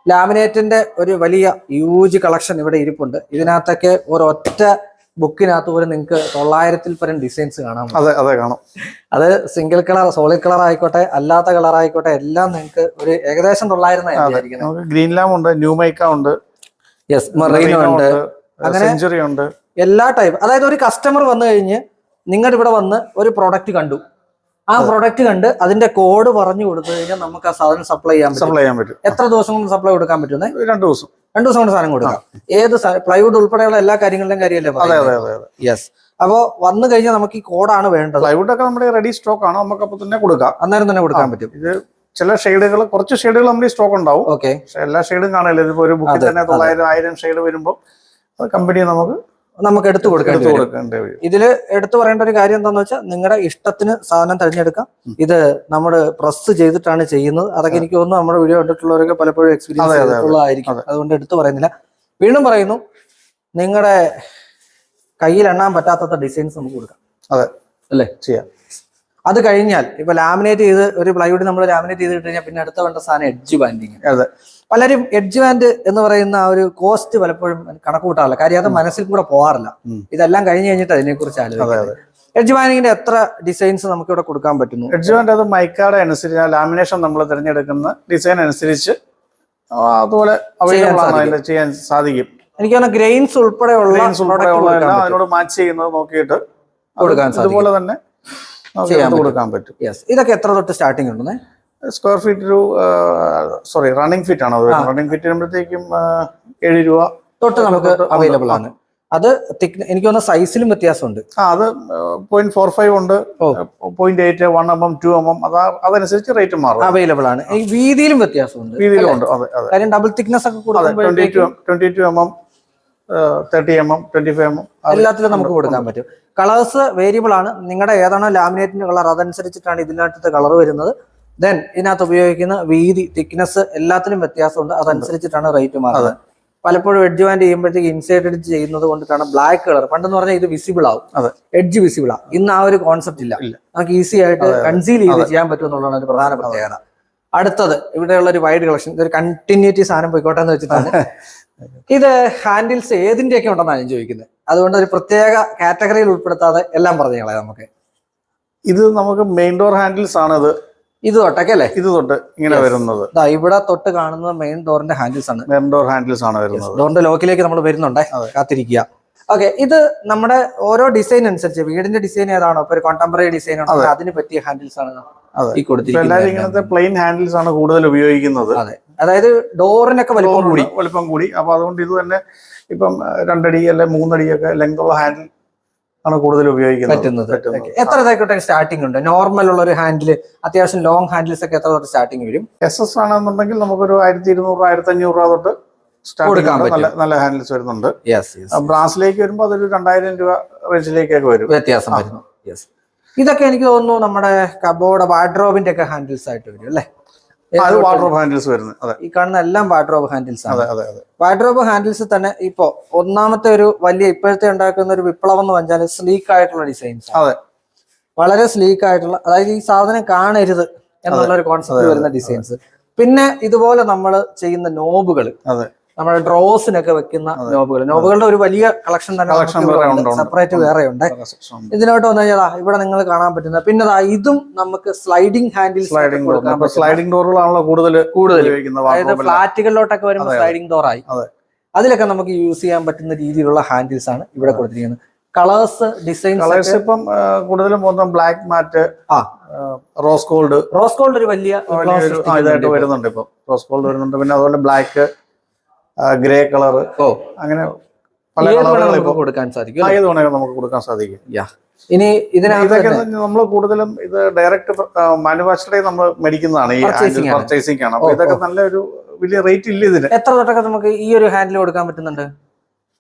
ലാമിനേറ്റിന്റെ ഒരു വലിയ യൂജ് കളക്ഷൻ ഇവിടെ ഇരിപ്പുണ്ട്. ഇതിനകത്തൊക്കെ ഒരൊറ്റ ബുക്കിനകത്ത് പോലും നിങ്ങൾക്ക് തൊള്ളായിരത്തിൽ പരം ഡിസൈൻസ് കാണാം അതെ അതെ കാണാം. അത് സിംഗിൾ കളർ സോളിഡ് കളർ ആയിക്കോട്ടെ അല്ലാത്ത കളർ ആയിക്കോട്ടെ എല്ലാം നിങ്ങൾക്ക് ഒരു ഏകദേശം തൊള്ളായിരം ഗ്രീൻ ലാം ഉണ്ട് ന്യൂ മൈക്ക ഉണ്ട് യെസ് മെറീനോ ഉണ്ട്. അങ്ങനെ- സെഞ്ചുറി ഉണ്ട്. എല്ലാ ടൈപ്പ് അതായത് ഒരു കസ്റ്റമർ വന്നു കഴിഞ്ഞ് നിങ്ങളുടെ ഇവിടെ വന്ന് ഒരു പ്രോഡക്റ്റ് കണ്ടു. ആ പ്രോഡക്റ്റ് കണ്ട് അതിന്റെ കോഡ് പറഞ്ഞു കൊടുത്തു കഴിഞ്ഞാൽ നമുക്ക് ആ സാധനം സപ്ലൈ ചെയ്യാൻ സപ്ലൈ ചെയ്യാൻ പറ്റും. എത്ര ദിവസം കൊണ്ട് സപ്ലൈ കൊടുക്കാൻ പറ്റുന്നേ രണ്ടു ദിവസം. രണ്ടു ദിവസം കൊണ്ട് സാധനം കൊടുക്കാം. ഏത് പ്ലൈവുഡ് ഉൾപ്പെടെയുള്ള എല്ലാ കാര്യങ്ങളുടെയും കാര്യമല്ലേ യെസ് അപ്പോ വന്നു കഴിഞ്ഞാൽ നമുക്ക് ഈ കോഡാണ് വേണ്ടത്. പ്ലൈവുഡ് ഒക്കെ നമ്മുടെ റെഡി സ്റ്റോക്ക് ആണ്. നമുക്ക് അപ്പൊ തന്നെ കൊടുക്കാം. അന്നേരം തന്നെ കൊടുക്കാൻ പറ്റും. ഇത് ചില ഷെയ്ഡുകൾ കുറച്ച് ഷെയ്ഡുകൾ നമ്മുടെ സ്റ്റോക്ക് ഉണ്ടാവും. ഓക്കെ എല്ലാ ഷെയ്ഡും കാണില്ല ഇതിപ്പോ ഒരു ബുക്കിൽ തന്നെ തൊള്ളായിരം ആയിരം ഷെയ്ഡ് വരുമ്പോൾ അത് കമ്പനി നമുക്ക് നമുക്ക് എടുത്തു കൊടുക്കേണ്ടി വരും. ഇതിൽ ഇതിൽ എടുത്തു പറയേണ്ട ഒരു കാര്യം എന്താണെന്ന് വെച്ചാൽ നിങ്ങളുടെ ഇഷ്ടത്തിന് സാധനം തിരഞ്ഞെടുക്കാം. ഇത് നമ്മൾ പ്രസ് ചെയ്തിട്ടാണ് ചെയ്യുന്നത്. അതൊക്കെ എനിക്ക് തോന്നുന്നു നമ്മുടെ വീഡിയോ കണ്ടിട്ടുള്ളവരൊക്കെ പലപ്പോഴും എക്സ്പീരിയൻസ്. ചെയ്തിട്ടുള്ളതായിരിക്കും അതുകൊണ്ട് എടുത്തു പറയുന്നില്ല. വീണ്ടും പറയുന്നു നിങ്ങളുടെ കയ്യിൽ എണ്ണാൻ പറ്റാത്ത ഡിസൈൻസ് നമുക്ക് കൊടുക്കാം. അതെ. അല്ലേ? ചെയ്യാം. അത് കഴിഞ്ഞാൽ ഇപ്പൊ ലാമിനേറ്റ് ചെയ്ത് ഒരു പ്ലൈവുഡ് നമ്മൾ ലാമിനേറ്റ് ചെയ്ത് കഴിഞ്ഞാൽ പിന്നെ അടുത്ത വേണ്ട സാധനം എഡ്ജ് ബാൻഡിങ് അതെ. പലരും എഡ്ജ് ബാൻഡ് എന്ന് പറയുന്ന ആ ഒരു കോസ്റ്റ് പലപ്പോഴും കണക്ക് കൂട്ടാറില്ല. കാര്യം അത് മനസ്സിൽ കൂടെ പോകാറില്ല ഇതെല്ലാം കഴിഞ്ഞ് കഴിഞ്ഞിട്ട് അതിനെ കുറിച്ച് ആലോചിക്കുന്നത്. എഡ്ജ് ബാൻഡിങ്ങിന്റെ എത്ര ഡിസൈൻസ് നമുക്ക് ഇവിടെ കൊടുക്കാൻ പറ്റുന്നു? എഡ്ജ് ബാൻഡ് അത് മൈക്കാടെ അനുസരിച്ച് ലാമിനേഷൻ നമ്മൾ തിരഞ്ഞെടുക്കുന്ന ഡിസൈൻ അനുസരിച്ച് അതുപോലെ ചെയ്യാൻ സാധിക്കും. എനിക്ക് തോന്നുന്നു ഗ്രെയിൻസ് ഉൾപ്പെടെയുള്ള. അതിനോട് മാച്ച് ചെയ്യുന്നത് നോക്കിയിട്ട് കൊടുക്കാൻ. ഇതുപോലെ തന്നെ ചെയ്യാൻ കൊടുക്കാൻ പറ്റും. യെസ് ഇതൊക്കെ എത്ര തൊട്ട് സ്റ്റാർട്ടിംഗ് ഉണ്ടെന്നേ? സ്ക്വയർ ഫീറ്റ് ഒരു സോറി റണ്ണിംഗ് ഫീറ്റ് ആണ്? റണ്ണിംഗ് ഫീറ്റ് വരുമ്പോഴത്തേക്കും ഏഴ് രൂപ തൊട്ട് നമുക്ക് അവൈലബിൾ ആണ്. അത് തിക് എനിക്ക് തോന്നുന്ന സൈസിലും വ്യത്യാസമുണ്ട്. ആ അത് പോയിന്റ് ഫോർ ഫൈവ് ഉണ്ട്. Point eight one M M two M M അതാ അതനുസരിച്ച് റേറ്റ് മാറും. അവൈലബിൾ ആണ്. ഈ വീതിയിലും വ്യത്യാസമുണ്ട് വീതിയിലും ഉണ്ട്. അതെ അതെ. കാര്യം ഡബിൾ തിക്നെസ് ഒക്കെ കൂടുതൽ twenty two M M thirty M M twenty five M M എല്ലാത്തിലും നമുക്ക് കൊടുക്കാൻ പറ്റും. കളേഴ്സ് വേരിയബിൾ ആണ്. നിങ്ങളുടെ ഏതാണോ ലാമിനേറ്റിന്റെ കളർ അതനുസരിച്ചിട്ടാണ് ഇതിനകത്തെ കളർ വരുന്നത്. ദെൻ ഇതിനകത്ത് ഉപയോഗിക്കുന്ന വീതി തിക്നെസ് എല്ലാത്തിലും വ്യത്യാസമുണ്ട്. അതനുസരിച്ചിട്ടാണ് റേറ്റ് മാറുന്നത്. പലപ്പോഴും എഡ്ജ് വാൻഡ് ചെയ്യുമ്പോഴത്തേക്ക് ഇൻസൈഡ് എഡ്ജ് ചെയ്യുന്നത് കൊണ്ടിട്ടാണ് ബ്ലാക്ക് കളർ പണ്ടെന്ന് പറഞ്ഞാൽ ഇത് വിസിബിൾ ആവും. എഡ്ജ് വിസിബിൾ ആവും ഇന്ന് ആ ഒരു കോൺസെപ്റ്റ് ഇല്ല. ഇല്ല. നമുക്ക് ഈസി ആയിട്ട് കൺസീൽ ചെയ്ത് ചെയ്യാൻ പറ്റും എന്നുള്ളതാണ് ഒരു പ്രധാന പ്രത്യേകത. അടുത്തത് ഇവിടെയുള്ള ഒരു വൈഡ് കളക്ഷൻ ഇതൊരു കണ്ടിന്യൂറ്റി സാധനം പോയിക്കോട്ടെ എന്ന് വെച്ചിട്ടാണ്. ഇത് ഹാൻഡിൽസ് ഏതിന്റെയൊക്കെ ഉണ്ടെന്നാണ് ഞാൻ ചോദിക്കുന്നത് അതുകൊണ്ട് ഒരു പ്രത്യേക കാറ്റഗറിയിൽ ഉൾപ്പെടുത്താതെ എല്ലാം പറഞ്ഞു കളയാം നമുക്ക്. ഇത് നമുക്ക് മെയിൻ ഡോർ ഹാൻഡിൽസ് ആണ് ഇത് ഇത് തൊട്ടൊക്കെ അല്ലേ? ഇത് തൊട്ട് ഇങ്ങനെ വരുന്നത്. ഇവിടെ തൊട്ട് കാണുന്നത് മെയിൻ ഡോറിന്റെ ഹാൻഡിൽസ് ആണ്. മെയിൻ ഡോർ ഹാൻഡിൽസ് ആണ് വരുന്നത്. ഡോറിന്റെ ലോക്കിലേക്ക് നമ്മൾ വരുന്നുണ്ടേ. കാത്തിരിക്കുക. ഓക്കെ ഇത് നമ്മുടെ ഓരോ ഡിസൈൻ അനുസരിച്ച് വീടിന്റെ ഡിസൈൻ ഏതാണോ ഇപ്പൊ ഒരു കോണ്ടംപററി ഡിസൈൻ ആണോ അതിന് പറ്റിയ ഹാൻഡിൽസ് ആണ്. ഈ ഇപ്പൊ എല്ലാവരും കൊടുത്തിരിക്കുന്നത് ഇങ്ങനത്തെ പ്ലെയിൻ ഹാൻഡിൽസ് ആണ് കൂടുതൽ ഉപയോഗിക്കുന്നത്. അതെ. അതായത് ഡോറിനൊക്കെ വലിപ്പം കൂടി. വലിപ്പം കൂടി. അപ്പൊ അതുകൊണ്ട് ഇത് തന്നെ ഇപ്പം രണ്ടടി അല്ലെ മൂന്നടി ഒക്കെ ലെങ്ത് ഓഫ് ഹാൻഡിൽ ആണ് കൂടുതൽ ഉപയോഗിക്കുന്നത്. എത്ര ഇതായിക്കോട്ടെ സ്റ്റാർട്ടിംഗ് ഉണ്ട്? നോർമൽ ഉള്ള ഒരു ഹാൻഡിൽ അത്യാവശ്യം ലോങ് ഹാൻഡിൽസ് ഒക്കെ എത്ര തൊട്ട് സ്റ്റാർട്ടിംഗ് വരും? എസ് എസ് ആണെന്നുണ്ടെങ്കിൽ നമുക്കൊരു ആയിരത്തി ഇരുന്നൂറ് ആയിരത്തി അഞ്ഞൂറ് രൂപ തൊട്ട്. നല്ല നല്ല ഹാൻഡിൽസ് വരുന്നുണ്ട്. ബ്രാസിലേക്ക് വരുമ്പോൾ അതൊരു രണ്ടായിരം രൂപ റേഞ്ചിലേക്കൊക്കെ വരും. വ്യത്യാസം വരുന്നു. ഇതൊക്കെ എനിക്ക് തോന്നുന്നു നമ്മുടെ കബോർഡ് വാർഡ്രോബിന്റെ ഒക്കെ ഹാൻഡിൽസ് ആയിട്ട് വരും അല്ലേ? അത് വാട്ടർ ഹാൻഡിൽസ് വരുന്നത്. അതെ. ഈ കാണുന്ന എല്ലാം വാർഡ്രോബ് ഹാൻഡിൽസ് ആണ്. വാട്ടർ ഓഫ് ഹാൻഡിൽസ് തന്നെ ഇപ്പോ ഒന്നാമത്തെ ഒരു വലിയ ഇപ്പോഴത്തെ ഉണ്ടാക്കുന്ന ഒരു വിപ്ലവം എന്ന് പറഞ്ഞാൽ സ്ലീക്ക് ആയിട്ടുള്ള ഡിസൈൻസ് അതെ. വളരെ സ്ലീക്ക് ആയിട്ടുള്ള അതായത് ഈ സാധനം കാണരുത് എന്നുള്ള ഒരു കോൺസെപ്റ്റ് വരുന്ന ഡിസൈൻസ് പിന്നെ ഇതുപോലെ നമ്മൾ ചെയ്യുന്ന നോബുകൾ അതെ. നമ്മുടെ ഡ്രോസിനൊക്കെ വെക്കുന്ന നോബുകൾ. നോബുകളുടെ ഒരു വലിയ കളക്ഷൻ തന്നെ. സെപ്പറേറ്റ് വേറെ ഉണ്ട്. ഇതിനോട്ട് വന്നു കഴിഞ്ഞാൽ ഇവിടെ നിങ്ങൾ കാണാൻ പറ്റുന്ന പിന്നെ ഇതും നമുക്ക് സ്ലൈഡിംഗ് ഹാൻഡിൽ സ്ലൈഡിംഗ് സ്ലൈഡിംഗ് ഡോറുകളാണല്ലോ കൂടുതൽ കൂടുതൽ അതായത്. ഫ്ലാറ്റുകളിലോട്ടൊക്കെ വരുമ്പോൾ. സ്ലൈഡിംഗ് ഡോറായി അതിലൊക്കെ നമുക്ക് യൂസ് ചെയ്യാൻ പറ്റുന്ന രീതിയിലുള്ള ഹാൻഡിൽസ് ആണ് ഇവിടെ കൊടുത്തിരിക്കുന്നത്. കളേഴ്സ് ഡിസൈൻ കളേഴ്സ് ഇപ്പം കൂടുതലും മൊത്തം ബ്ലാക്ക് മാറ്റ് ആ. റോസ് ഗോൾഡ് റോസ് ഗോൾഡ് ഒരു വലിയ ഇതായിട്ട് വരുന്നുണ്ട് ഇപ്പം. റോസ് ഗോൾഡ് വരുന്നുണ്ട്. പിന്നെ അതുപോലെ ബ്ലാക്ക് ഗ്രേ കളർ. ഓ. അങ്ങനെ പല കളറുകൾ നമുക്ക് കൊടുക്കാൻ സാധിക്കും? ഏത് വേണമെങ്കിലും നമുക്ക് കൊടുക്കാൻ സാധിക്കും. ഇനി ഇതിനകത്ത് നമ്മൾ കൂടുതലും ഇത് ഡയറക്റ്റ് മാനുഫാക്ചറിംഗ് നമ്മൾ മേടിക്കുന്നതാണ് ഈ പർച്ചേസിംഗ് ആണ്. അപ്പൊ ഇതൊക്കെ നല്ലൊരു വലിയ റേറ്റ് ഇല്ല ഇതിന്. എത്ര തൊട്ടൊക്കെ നമുക്ക് ഈ ഒരു ഹാൻഡിൽ കൊടുക്കാൻ പറ്റുന്നുണ്ട്?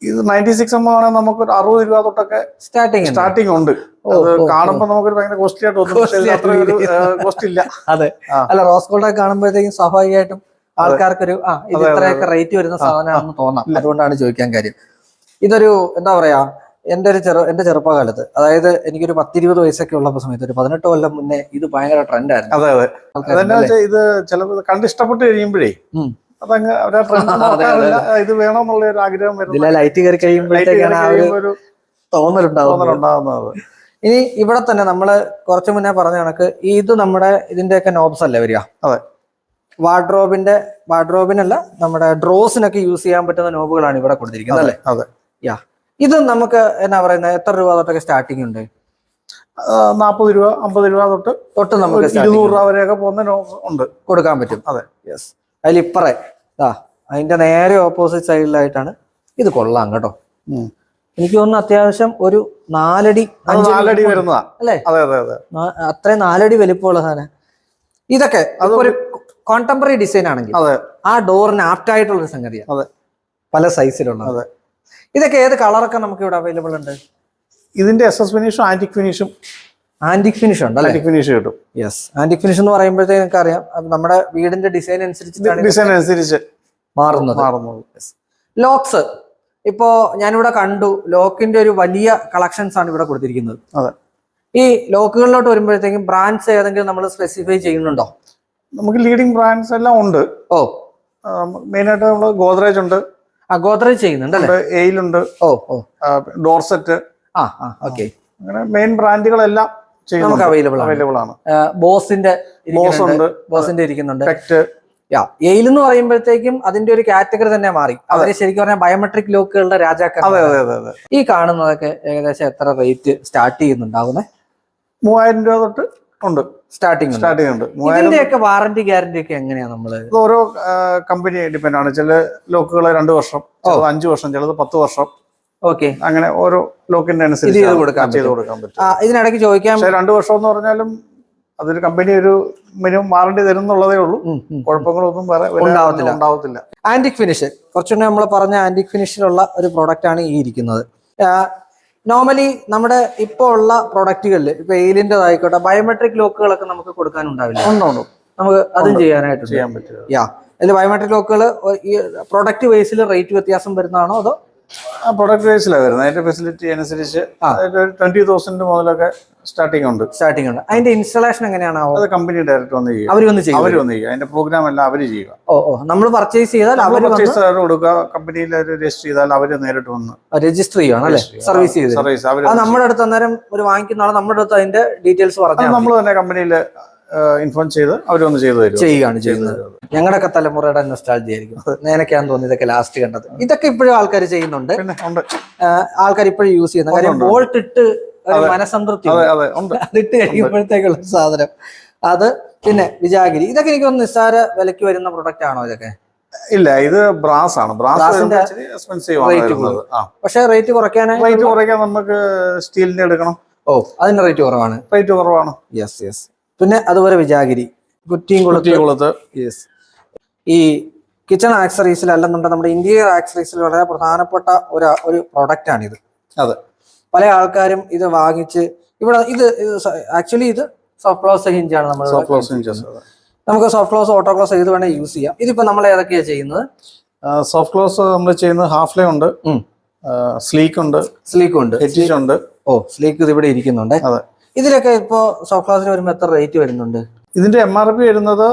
ഇത് നയന്റി സിക്സ് എം ആണെങ്കിൽ നമുക്ക് ഒരു അറുപത് രൂപ തൊട്ടൊക്കെ സ്റ്റാർട്ടിങ് സ്റ്റാർട്ടിങ് ഉണ്ട്. നമുക്ക് കാണുമ്പോൾ നമുക്കൊരു ഭയങ്കര കോസ്റ്റ്ലി ആയിട്ട് തോന്നും. കോസ്റ്റ് ഇല്ല. അതെ. അല്ല റോസ് ഗോൾഡ് ഒക്കെ കാണുമ്പോഴത്തേക്കും സ്വാഭാവികമായിട്ടും ആൾക്കാർക്കൊരു ആ ഇത് ഇത്രയൊക്കെ റേറ്റ് വരുന്ന സാധനമാണെന്ന് തോന്നാം. അതുകൊണ്ടാണ് ചോദിക്കാൻ കാര്യം. ഇതൊരു എന്താ പറയാ എന്റെ ഒരു ചെറു എന്റെ ചെറുപ്പകാലത്ത് അതായത് എനിക്കൊരു പത്തിരുപത് വയസ്സൊക്കെ ഉള്ള സമയത്ത് ഒരു പതിനെട്ട് കൊല്ലം മുന്നേ ഇത് ഭയങ്കര ട്രെൻഡ് ആയിരുന്നു അതെ. അതെ അതെന്നാ വെച്ചാൽ ഇത് ചിലപ്പോൾ കണ്ട് ഇഷ്ടപ്പെട്ട് കഴിയുമ്പോഴേ. അതങ്ങ് അവരാ ട്രെൻഡ് ഇത് വേണമെന്നുള്ള ഒരു ആഗ്രഹം ലൈറ്റ് കയറി കഴിയുമ്പോഴത്തേക്കാണ് ആ ഒരു തോന്നലുണ്ടാവുന്നത്. ഇനി ഇവിടെ തന്നെ നമ്മൾ കുറച്ചു മുന്നേ പറഞ്ഞ കണക്ക് ഇത് നമ്മുടെ ഇതിന്റെയൊക്കെ നോബ്സ് അല്ലേ വരിക? അതെ. വാർഡ്രോബിന്റെ വാർഡ്രോബിനല്ല നമ്മുടെ ഡ്രോസിനൊക്കെ യൂസ് ചെയ്യാൻ പറ്റുന്ന നോബുകളാണ് ഇവിടെ കൊടുത്തിരിക്കുന്നത് അല്ലേ? അതെ. യാ ഇത് നമുക്ക് എന്നാ പറയുന്നത് എത്ര രൂപ തൊട്ടൊക്കെ സ്റ്റാർട്ടിംഗ് ഉണ്ട്? നാൽപ്പത് രൂപ അമ്പത് രൂപ തൊട്ട് തൊട്ട് നമുക്ക് ഇരുന്നൂറ് രൂപ വരെയൊക്കെ പോകുന്ന നോബ് ഉണ്ട്. കൊടുക്കാൻ പറ്റും. അതെ. യെസ് അതിൽ ഇപ്പറേ ആ അതിന്റെ നേരെ ഓപ്പോസിറ്റ് സൈഡിലായിട്ടാണ് ഇത് കൊള്ളാം കേട്ടോ. എനിക്ക് തോന്നുന്നു അത്യാവശ്യം ഒരു നാലടി നാലടി വരുന്നതാ. അല്ലേ? അതെ അതെ അതെ. അത്രയും നാലടി വലിപ്പമുള്ള സാധനം. ഇതൊക്കെ ഒരു കോണ്ടംപററി ഡിസൈൻ ആണെങ്കിൽ അതെ. ആ ഡോറിന് ആപ്റ്റ് ആയിട്ടുള്ള ഒരു സംഗതിയാണ് അതെ. പല സൈസിലുള്ള അതെ. ഇതൊക്കെ ഏത് കളറൊക്കെ നമുക്ക് ഇവിടെ അവൈലബിൾ ഉണ്ട്? ഇതിന്റെ എസ് എസ് ഫിനിഷും ആന്റിക് ഫിനിഷും ആന്റിക് ഫിനിഷ് ഉണ്ട് ആന്റിക് ഫിനിഷ് കിട്ടും. യെസ് ആന്റിക് ഫിനിഷ് എന്ന് പറയുമ്പോഴത്തേക്ക് നിങ്ങൾക്ക് അറിയാം നമ്മുടെ വീടിന്റെ ഡിസൈൻ അനുസരിച്ച് ഡിസൈൻ അനുസരിച്ച് മാറുന്നത്. മാറുന്നത്. ലോക്സ് ഇപ്പോ ഞാനിവിടെ കണ്ടു. ലോക്കിന്റെ ഒരു വലിയ കളക്ഷൻസ് ആണ് ഇവിടെ കൊടുത്തിരിക്കുന്നത്. അതെ. ഈ ലോക്കുകളിലോട്ട് വരുമ്പോഴത്തേക്കും ബ്രാൻഡ്സ് ഏതെങ്കിലും നമ്മൾ സ്പെസിഫൈ ചെയ്യുന്നുണ്ടോ? നമുക്ക് ലീഡിംഗ് ബ്രാൻഡ്സ് എല്ലാം ഉണ്ട്. ഓ. മെയിൻ ആയിട്ട് നമ്മൾ ഗോദ്രേജ് ഉണ്ട്. ആ ഗോദ്രേജ് ചെയ്യുന്നുണ്ട് എയിലുണ്ട് ഓ ഓ. ഡോർസെറ്റ്. ആ ആ ഓക്കെ അങ്ങനെ മെയിൻ ബ്രാൻഡുകളെല്ലാം നമുക്ക് അവൈലബിൾ അവൈലബിൾ ആണ്. ബോസിന്റെ ബോസ് ഉണ്ട്. ബോസിന്റെ ഇരിക്കുന്നുണ്ട്. യാ എയിൽ എന്ന് പറയുമ്പോഴത്തേക്കും അതിന്റെ ഒരു കാറ്റഗറി തന്നെ മാറി. അവർ ശരിക്കും പറഞ്ഞാൽ ബയോമെട്രിക് ലോക്കുകളുടെ രാജാക്കൾ അതെ ഈ കാണുന്നതൊക്കെ ഏകദേശം എത്ര റേറ്റ് സ്റ്റാർട്ട് ചെയ്യുന്നുണ്ടാവുന്നത് മൂവായിരം രൂപ തൊട്ട് ഉണ്ട്. സ്റ്റാർട്ടിങ് സ്റ്റാർട്ടിങ് ഉണ്ട്. ഇതിന്റെയൊക്കെ വാറന്റി ഗ്യാരണ്ടി ഒക്കെ എങ്ങനെയാണ് നമ്മൾ? ഓരോ കമ്പനി ഡിപ്പെൻഡ് ആണ്. ചില ലോക്കുകൾ രണ്ട് വർഷം അഞ്ചു വർഷം ചിലത് പത്ത് വർഷം. ഓക്കെ. അങ്ങനെ ഓരോ ലോക്കിന്റെ അനുസരിച്ച് ചെയ്ത് കൊടുക്കാൻ ചെയ്ത്. കൊടുക്കാൻ പറ്റും. ഇതിനിടയ്ക്ക് ചോദിക്കാം. രണ്ടു വർഷം എന്ന് പറഞ്ഞാലും അതൊരു കമ്പനി ഒരു മിനിമം വാറണ്ടി തരുന്നുള്ളതേ ഉള്ളൂ. കുഴപ്പങ്ങളൊന്നും വേറെ. ഉണ്ടാവത്തില്ല. ആന്റിക് ഫിനിഷ് കുറച്ചുകൂടി നമ്മൾ പറഞ്ഞ ആന്റിക് ഫിനിഷിലുള്ള ഒരു പ്രോഡക്റ്റ് ആണ് ഈ ഇരിക്കുന്നത്. നോർമലി നമ്മുടെ ഇപ്പോൾ ഉള്ള പ്രൊഡക്റ്റുകളിൽ ഇപ്പൊ എയിലിന്റെതായിക്കോട്ടെ ബയോമെട്രിക് ലോക്കുകളൊക്കെ നമുക്ക് കൊടുക്കാനുണ്ടാവില്ല. ഉണ്ട് ഉണ്ട് നമുക്ക് അതും ചെയ്യാനായിട്ട് ചെയ്യാൻ പറ്റും യാ അതിൽ ബയോമെട്രിക് ലോക്കുകൾ ഈ പ്രൊഡക്റ്റ് വൈസിൽ റേറ്റ് വ്യത്യാസം വരുന്നതാണോ അതോ ആ പ്രൊഡക്റ്റ് വൈസിലാണ് വരുന്നത്. അതിന്റെ ഫെസിലിറ്റി അനുസരിച്ച്. ട്വന്റി തൗസൻഡ് മുതലൊക്കെ സ്റ്റാർട്ടിംഗ് ഉണ്ട്. സ്റ്റാർട്ടിംഗ് ഉണ്ട്. അതിന്റെ ഇൻസ്റ്റാളേഷൻ എങ്ങനെയാണ് അത് കമ്പനി ഡയറക്റ്റ് വന്ന് ചെയ്യുക. അവർ വന്ന് ചെയ്യും അവർ വന്ന് ചെയ്യുക. അതിന്റെ പ്രോഗ്രാം എല്ലാം അവർ ചെയ്യുക. ഓ ഓ. നമ്മൾ പർച്ചേസ് ചെയ്താൽ അവർ പർച്ചേസ് കൊടുക്കുക. കമ്പനിയിൽ രജിസ്റ്റർ ചെയ്താൽ അവർ നേരിട്ട് വന്ന് രജിസ്റ്റർ ചെയ്യുകയാണ് അല്ലെ? സർവീസ് ചെയ്ത് സർവീസ് അവർ നമ്മുടെ അടുത്ത് അന്നേരം ഒരു വാങ്ങിക്കുന്ന ആൾ നമ്മുടെ അടുത്ത് അതിന്റെ ഡീറ്റെയിൽസ് പറഞ്ഞു നമ്മൾ തന്നെ കമ്പനിയിൽ ഇൻഫോം ചെയ്ത് അവർ വന്ന് ചെയ്തു തരും ചെയ്യുകയാണ് ചെയ്യുന്നത്. ഞങ്ങളുടെയൊക്കെ തലമുറയുടെ നൊസ്റ്റാൾജി ആയിരിക്കും. നേനൊക്കെയാന്ന് തോന്നി ഇതൊക്കെ ലാസ്റ്റ് കണ്ടത്. ഇതൊക്കെ ഇപ്പോഴും ആൾക്കാർ ചെയ്യുന്നുണ്ട്. ആൾക്കാർ ഇപ്പോഴും യൂസ് ചെയ്യുന്ന കാര്യം വോൾട്ട് ഇട്ട് മനസംതൃപ്തി അതിട്ട് കഴിയുമ്പോഴത്തേക്കുള്ള സാധനം. അത് പിന്നെ വിജാഗിരി. ഇതൊക്കെ എനിക്ക് നിസ്സാര വിലക്ക് വരുന്ന പ്രൊഡക്റ്റ് ആണോ ഇതൊക്കെ? ഇല്ല ഇത് ബ്രാസ് ആണ്. പക്ഷേ ബ്രാസിന്റെ എക്സ്പെൻസീവ് ആണ് പക്ഷെ റേറ്റ് കുറയ്ക്കാൻ റേറ്റ് കുറയ്ക്കാൻ നമുക്ക് സ്റ്റീലിന്റെ എടുക്കണം. ഓ അതിന്റെ റേറ്റ് കുറവാണ്. റേറ്റ് കുറവാണ്. യെസ് യെസ് പിന്നെ അതുപോലെ വിജാഗിരി. കുറ്റിയും യെസ് ഈ കിച്ചൺ ആക്സറീസിൽ അല്ലെന്നുണ്ടെങ്കിൽ നമ്മുടെ ഇന്റീരിയർ ആക്സറീസിൽ വളരെ പ്രധാനപ്പെട്ട ഒരു ഒരു പ്രൊഡക്റ്റ് ആണിത്. അതെ. പല ആൾക്കാരും ഇത് വാങ്ങിച്ച് ഇവിടെ ഇത് ആക്ച്വലി ഇത് സോഫ്റ്റ് ക്ലോസ് ഹിഞ്ചാണ് നമ്മൾ സോഫ്റ്റ് ക്ലോസ് ഹിഞ്ചസ് നമുക്ക് സോഫ്റ്റ് ക്ലോസ് ഓട്ടോ ക്ലോസ് ഏത് വേണേൽ യൂസ് ചെയ്യാം. ഇതിപ്പോ നമ്മൾ ഏതൊക്കെയാ ചെയ്യുന്നത്? സോഫ്റ്റ് ക്ലോസ് നമ്മൾ ചെയ്യുന്നത് ഹാഫ് ലേ ഉണ്ട്. സ്ലീക്ക് ഉണ്ട്. സ്ലീക്ക് ഉണ്ട്. ഉണ്ട്. ഓ സ്ലീക്ക് ഇത് ഇവിടെ ഇരിക്കുന്നുണ്ട്. അതെ. ഇതിലൊക്കെ ഇപ്പോ സോഫ്റ്റ് ക്ലാസ്സിന് വരുമ്പോൾ എത്ര റേറ്റ് വരുന്നുണ്ട്? ഇതിന്റെ എം ആർ പി വരുന്നത്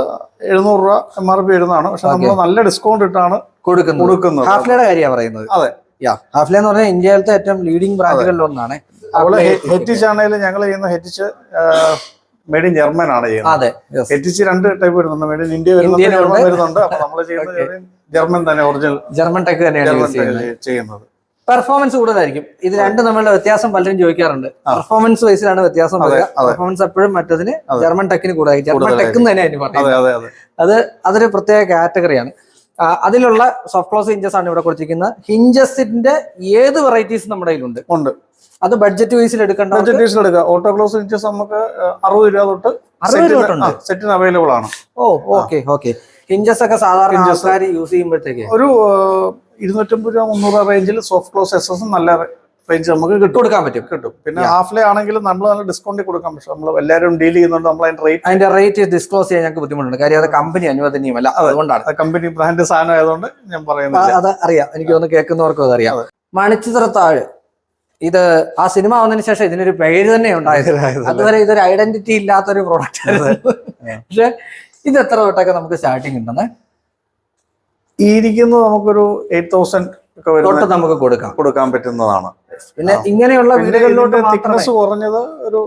എഴുന്നൂറ് രൂപ എം ആർ പി വരുന്നതാണ്. പക്ഷെ നമ്മൾ നല്ല ഡിസ്കൗണ്ട് ഇട്ടാണ് കൊടുക്കുന്നത്. കൊടുക്കുന്നത്. ഹാഫ്ലയുടെ കാര്യമാണ് പറയുന്നത്. അതെ. യാ ഹാഫ്ല എന്ന് പറഞ്ഞാൽ ഇന്ത്യയിലത്തെ ഏറ്റവും ലീഡിംഗ് ബ്രാൻഡുകളിൽ ഒന്നാണ്. ഹെറ്റിച്ച് ആണെങ്കിലും ഞങ്ങൾ ചെയ്യുന്ന ഹെറ്റിച്ച് മെയ്ഡ് ഇൻ ജർമ്മൻ ആണ് ചെയ്യുന്നത്. ഹെറ്റിച്ച് രണ്ട് ടൈപ്പ് വരുന്നുണ്ട്. മെയ്ഡ് ഇൻ ഇന്ത്യ വരുന്നുണ്ട് ജർമ്മൻ വരുന്നുണ്ട്. അപ്പൊ നമ്മൾ ചെയ്യുന്നത് ജർമ്മൻ തന്നെ ഒറിജിനൽ ജർമ്മൻ ടെക് തന്നെയാണ് ചെയ്യുന്നത്. പെർഫോമൻസ് കൂടുതലായിരിക്കും. ഇത് രണ്ടും തമ്മിലുള്ള വ്യത്യാസം പലരും ചോദിക്കാറുണ്ട്. പെർഫോമൻസ് വൈസിലാണ് വ്യത്യാസം വരിക. പെർഫോമൻസ് എപ്പോഴും മറ്റതിന് ജർമ്മൻ ടെക്കിന് കൂടുതലായിരിക്കും. ജർമ്മൻ ടെക്ക് ടെക് തന്നെ അതിന് പറയുന്നത് അതെ അതെ അതെ. അത് അതൊരു പ്രത്യേക കാറ്റഗറിയാണ് അതിലുള്ള സോഫ്റ്റ് ക്ലോസ് ഹിഞ്ചസ് ആണ് ഇവിടെ കൊടുത്തിരിക്കുന്നത്. ഹിഞ്ചസിന്റെ ഏത് വെറൈറ്റീസ് നമ്മുടെ കയ്യിലുണ്ട്. ഉണ്ട്. അത് ബഡ്ജറ്റ് വൈസിൽ എടുക്കേണ്ട ബഡ്ജറ്റ് വൈസിൽ എടുക്കുക ഓട്ടോ ക്ലോസ് ഹിഞ്ചസ് നമുക്ക് അറുപത് രൂപ തൊട്ട് അറുപത് രൂപ? സെറ്റിന് അവൈലബിൾ ആണ്. ഓ ഓക്കെ ഓക്കെ. ഹിഞ്ചസ് ഒക്കെ സാധാരണ യൂസ് ചെയ്യുമ്പോഴത്തേക്ക്. ഒരു ഇരുന്നൂറ്റമ്പത് രൂപ മുന്നൂറ് രൂപ റേഞ്ചിൽ സോഫ്റ്റ് ക്ലോസ് എസ് എസ് നല്ല റേഞ്ച് നമുക്ക് കിട്ടും. കൊടുക്കാൻ പറ്റും. കിട്ടും. പിന്നെ ഹാഫിലെ ആണെങ്കിലും നമ്മൾ നല്ല ഡിസ്കൗണ്ടിൽ കൊടുക്കാം പക്ഷെ നമ്മൾ എല്ലാവരും ഡീൽ ചെയ്യുന്നുണ്ട് നമ്മൾ അതിന്റെ റേറ്റ് അതിന്റെ റേറ്റ് ഡിസ്ക്ലോസ് ചെയ്യാൻ ഞങ്ങൾക്ക് ബുദ്ധിമുട്ടുണ്ട്. കാര്യം അത് കമ്പനി അനുവദനീയമല്ല. അതുകൊണ്ടാണ്. കമ്പനി ബ്രാൻഡ് സാധനം ആയതുകൊണ്ട് ഞാൻ പറയുന്നത് അത് അറിയാം. എനിക്ക് ഒന്ന് കേൾക്കുന്നവർക്കും അതറിയാം മണിച്ചിത്രത്താഴ്. ഇത് ആ സിനിമ വന്നതിന് ശേഷം ഇതിനൊരു പേര് തന്നെ ഉണ്ടായത്. അതുവരെ ഇതൊരു ഐഡന്റിറ്റി ഇല്ലാത്തൊരു പ്രോഡക്റ്റ് ആയിരുന്നു. പക്ഷെ ഇത് എത്ര തൊട്ടൊക്കെ നമുക്ക് സ്റ്റാർട്ടിങ് ഉണ്ടെന്ന്? ഈ ഇരിക്കുന്നത് നമുക്കൊരു എയ്റ്റ് തൗസൻഡ് ഒക്കെ തൊട്ട് നമുക്ക് കൊടുക്കാം. കൊടുക്കാൻ പറ്റുന്നതാണ്. പിന്നെ ഇങ്ങനെയുള്ള വീടുകളിലോട്ട് തിക്നെസ് കുറഞ്ഞത് ഒരു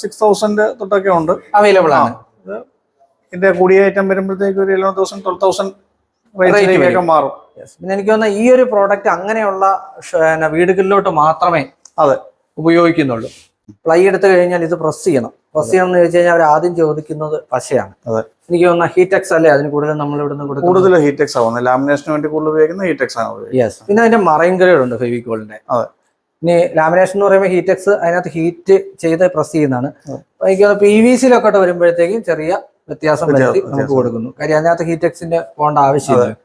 സിക്സ് തൗസൻഡ് തൊട്ടൊക്കെ ഉണ്ട്. അവൈലബിൾ ആണ്. ഇതിന്റെ കൂടിയ ഐറ്റം വരുമ്പോഴത്തേക്ക് ഒരു ഇലവൻ തൗസൻഡ് ട്വൽവ് തൗസൻഡ് റേറ്റിലേക്കൊക്കെ മാറും. പിന്നെ എനിക്ക് തോന്നുന്ന ഈ ഒരു പ്രോഡക്റ്റ് അങ്ങനെയുള്ള വീടുകളിലോട്ട് മാത്രമേ അതെ. ഉപയോഗിക്കുന്നുള്ളൂ. പ്ലൈ എടുത്തു കഴിഞ്ഞാൽ ഇത് പ്രസ് ചെയ്യണം. പ്രസ് എന്ന് ചോദിച്ചു കഴിഞ്ഞാൽ അവർ ആദ്യം ചോദിക്കുന്നത് പശയാണ്. അതെ. എനിക്ക് തോന്നുന്ന ഹീറ്റെക്സ് അല്ലേ? അതിന് കൂടുതൽ നമ്മൾ ഇവിടുന്ന് കൊടുക്കും കൂടുതൽ ഹീറ്റെക്സ് ആവുന്നത്. ലാമിനേഷന് വേണ്ടി കൂടുതൽ ഉപയോഗിക്കുന്ന ഹീറ്റെക്സ് ആണ് യെസ് പിന്നെ അതിന്റെ മറൈൻ ഗ്രേഡ് ഉണ്ട് ഫെവിക്കോളിന്റെ. അതെ. ഇനി ലാമിനേഷൻ എന്ന് പറയുമ്പോൾ ഹീറ്റെക്സ് അതിനകത്ത് ഹീറ്റ് ചെയ്ത് പ്രസ് ചെയ്യുന്നതാണ്. എനിക്ക് പി വി സിയിലൊക്കെ വരുമ്പോഴത്തേക്കും ചെറിയ വ്യത്യാസം വരുത്തി നമുക്ക്. കൊടുക്കുന്നു. കാര്യം അതിനകത്ത് ഹീറ്റെക്സിന്റെ പോകേണ്ട ആവശ്യമില്ല.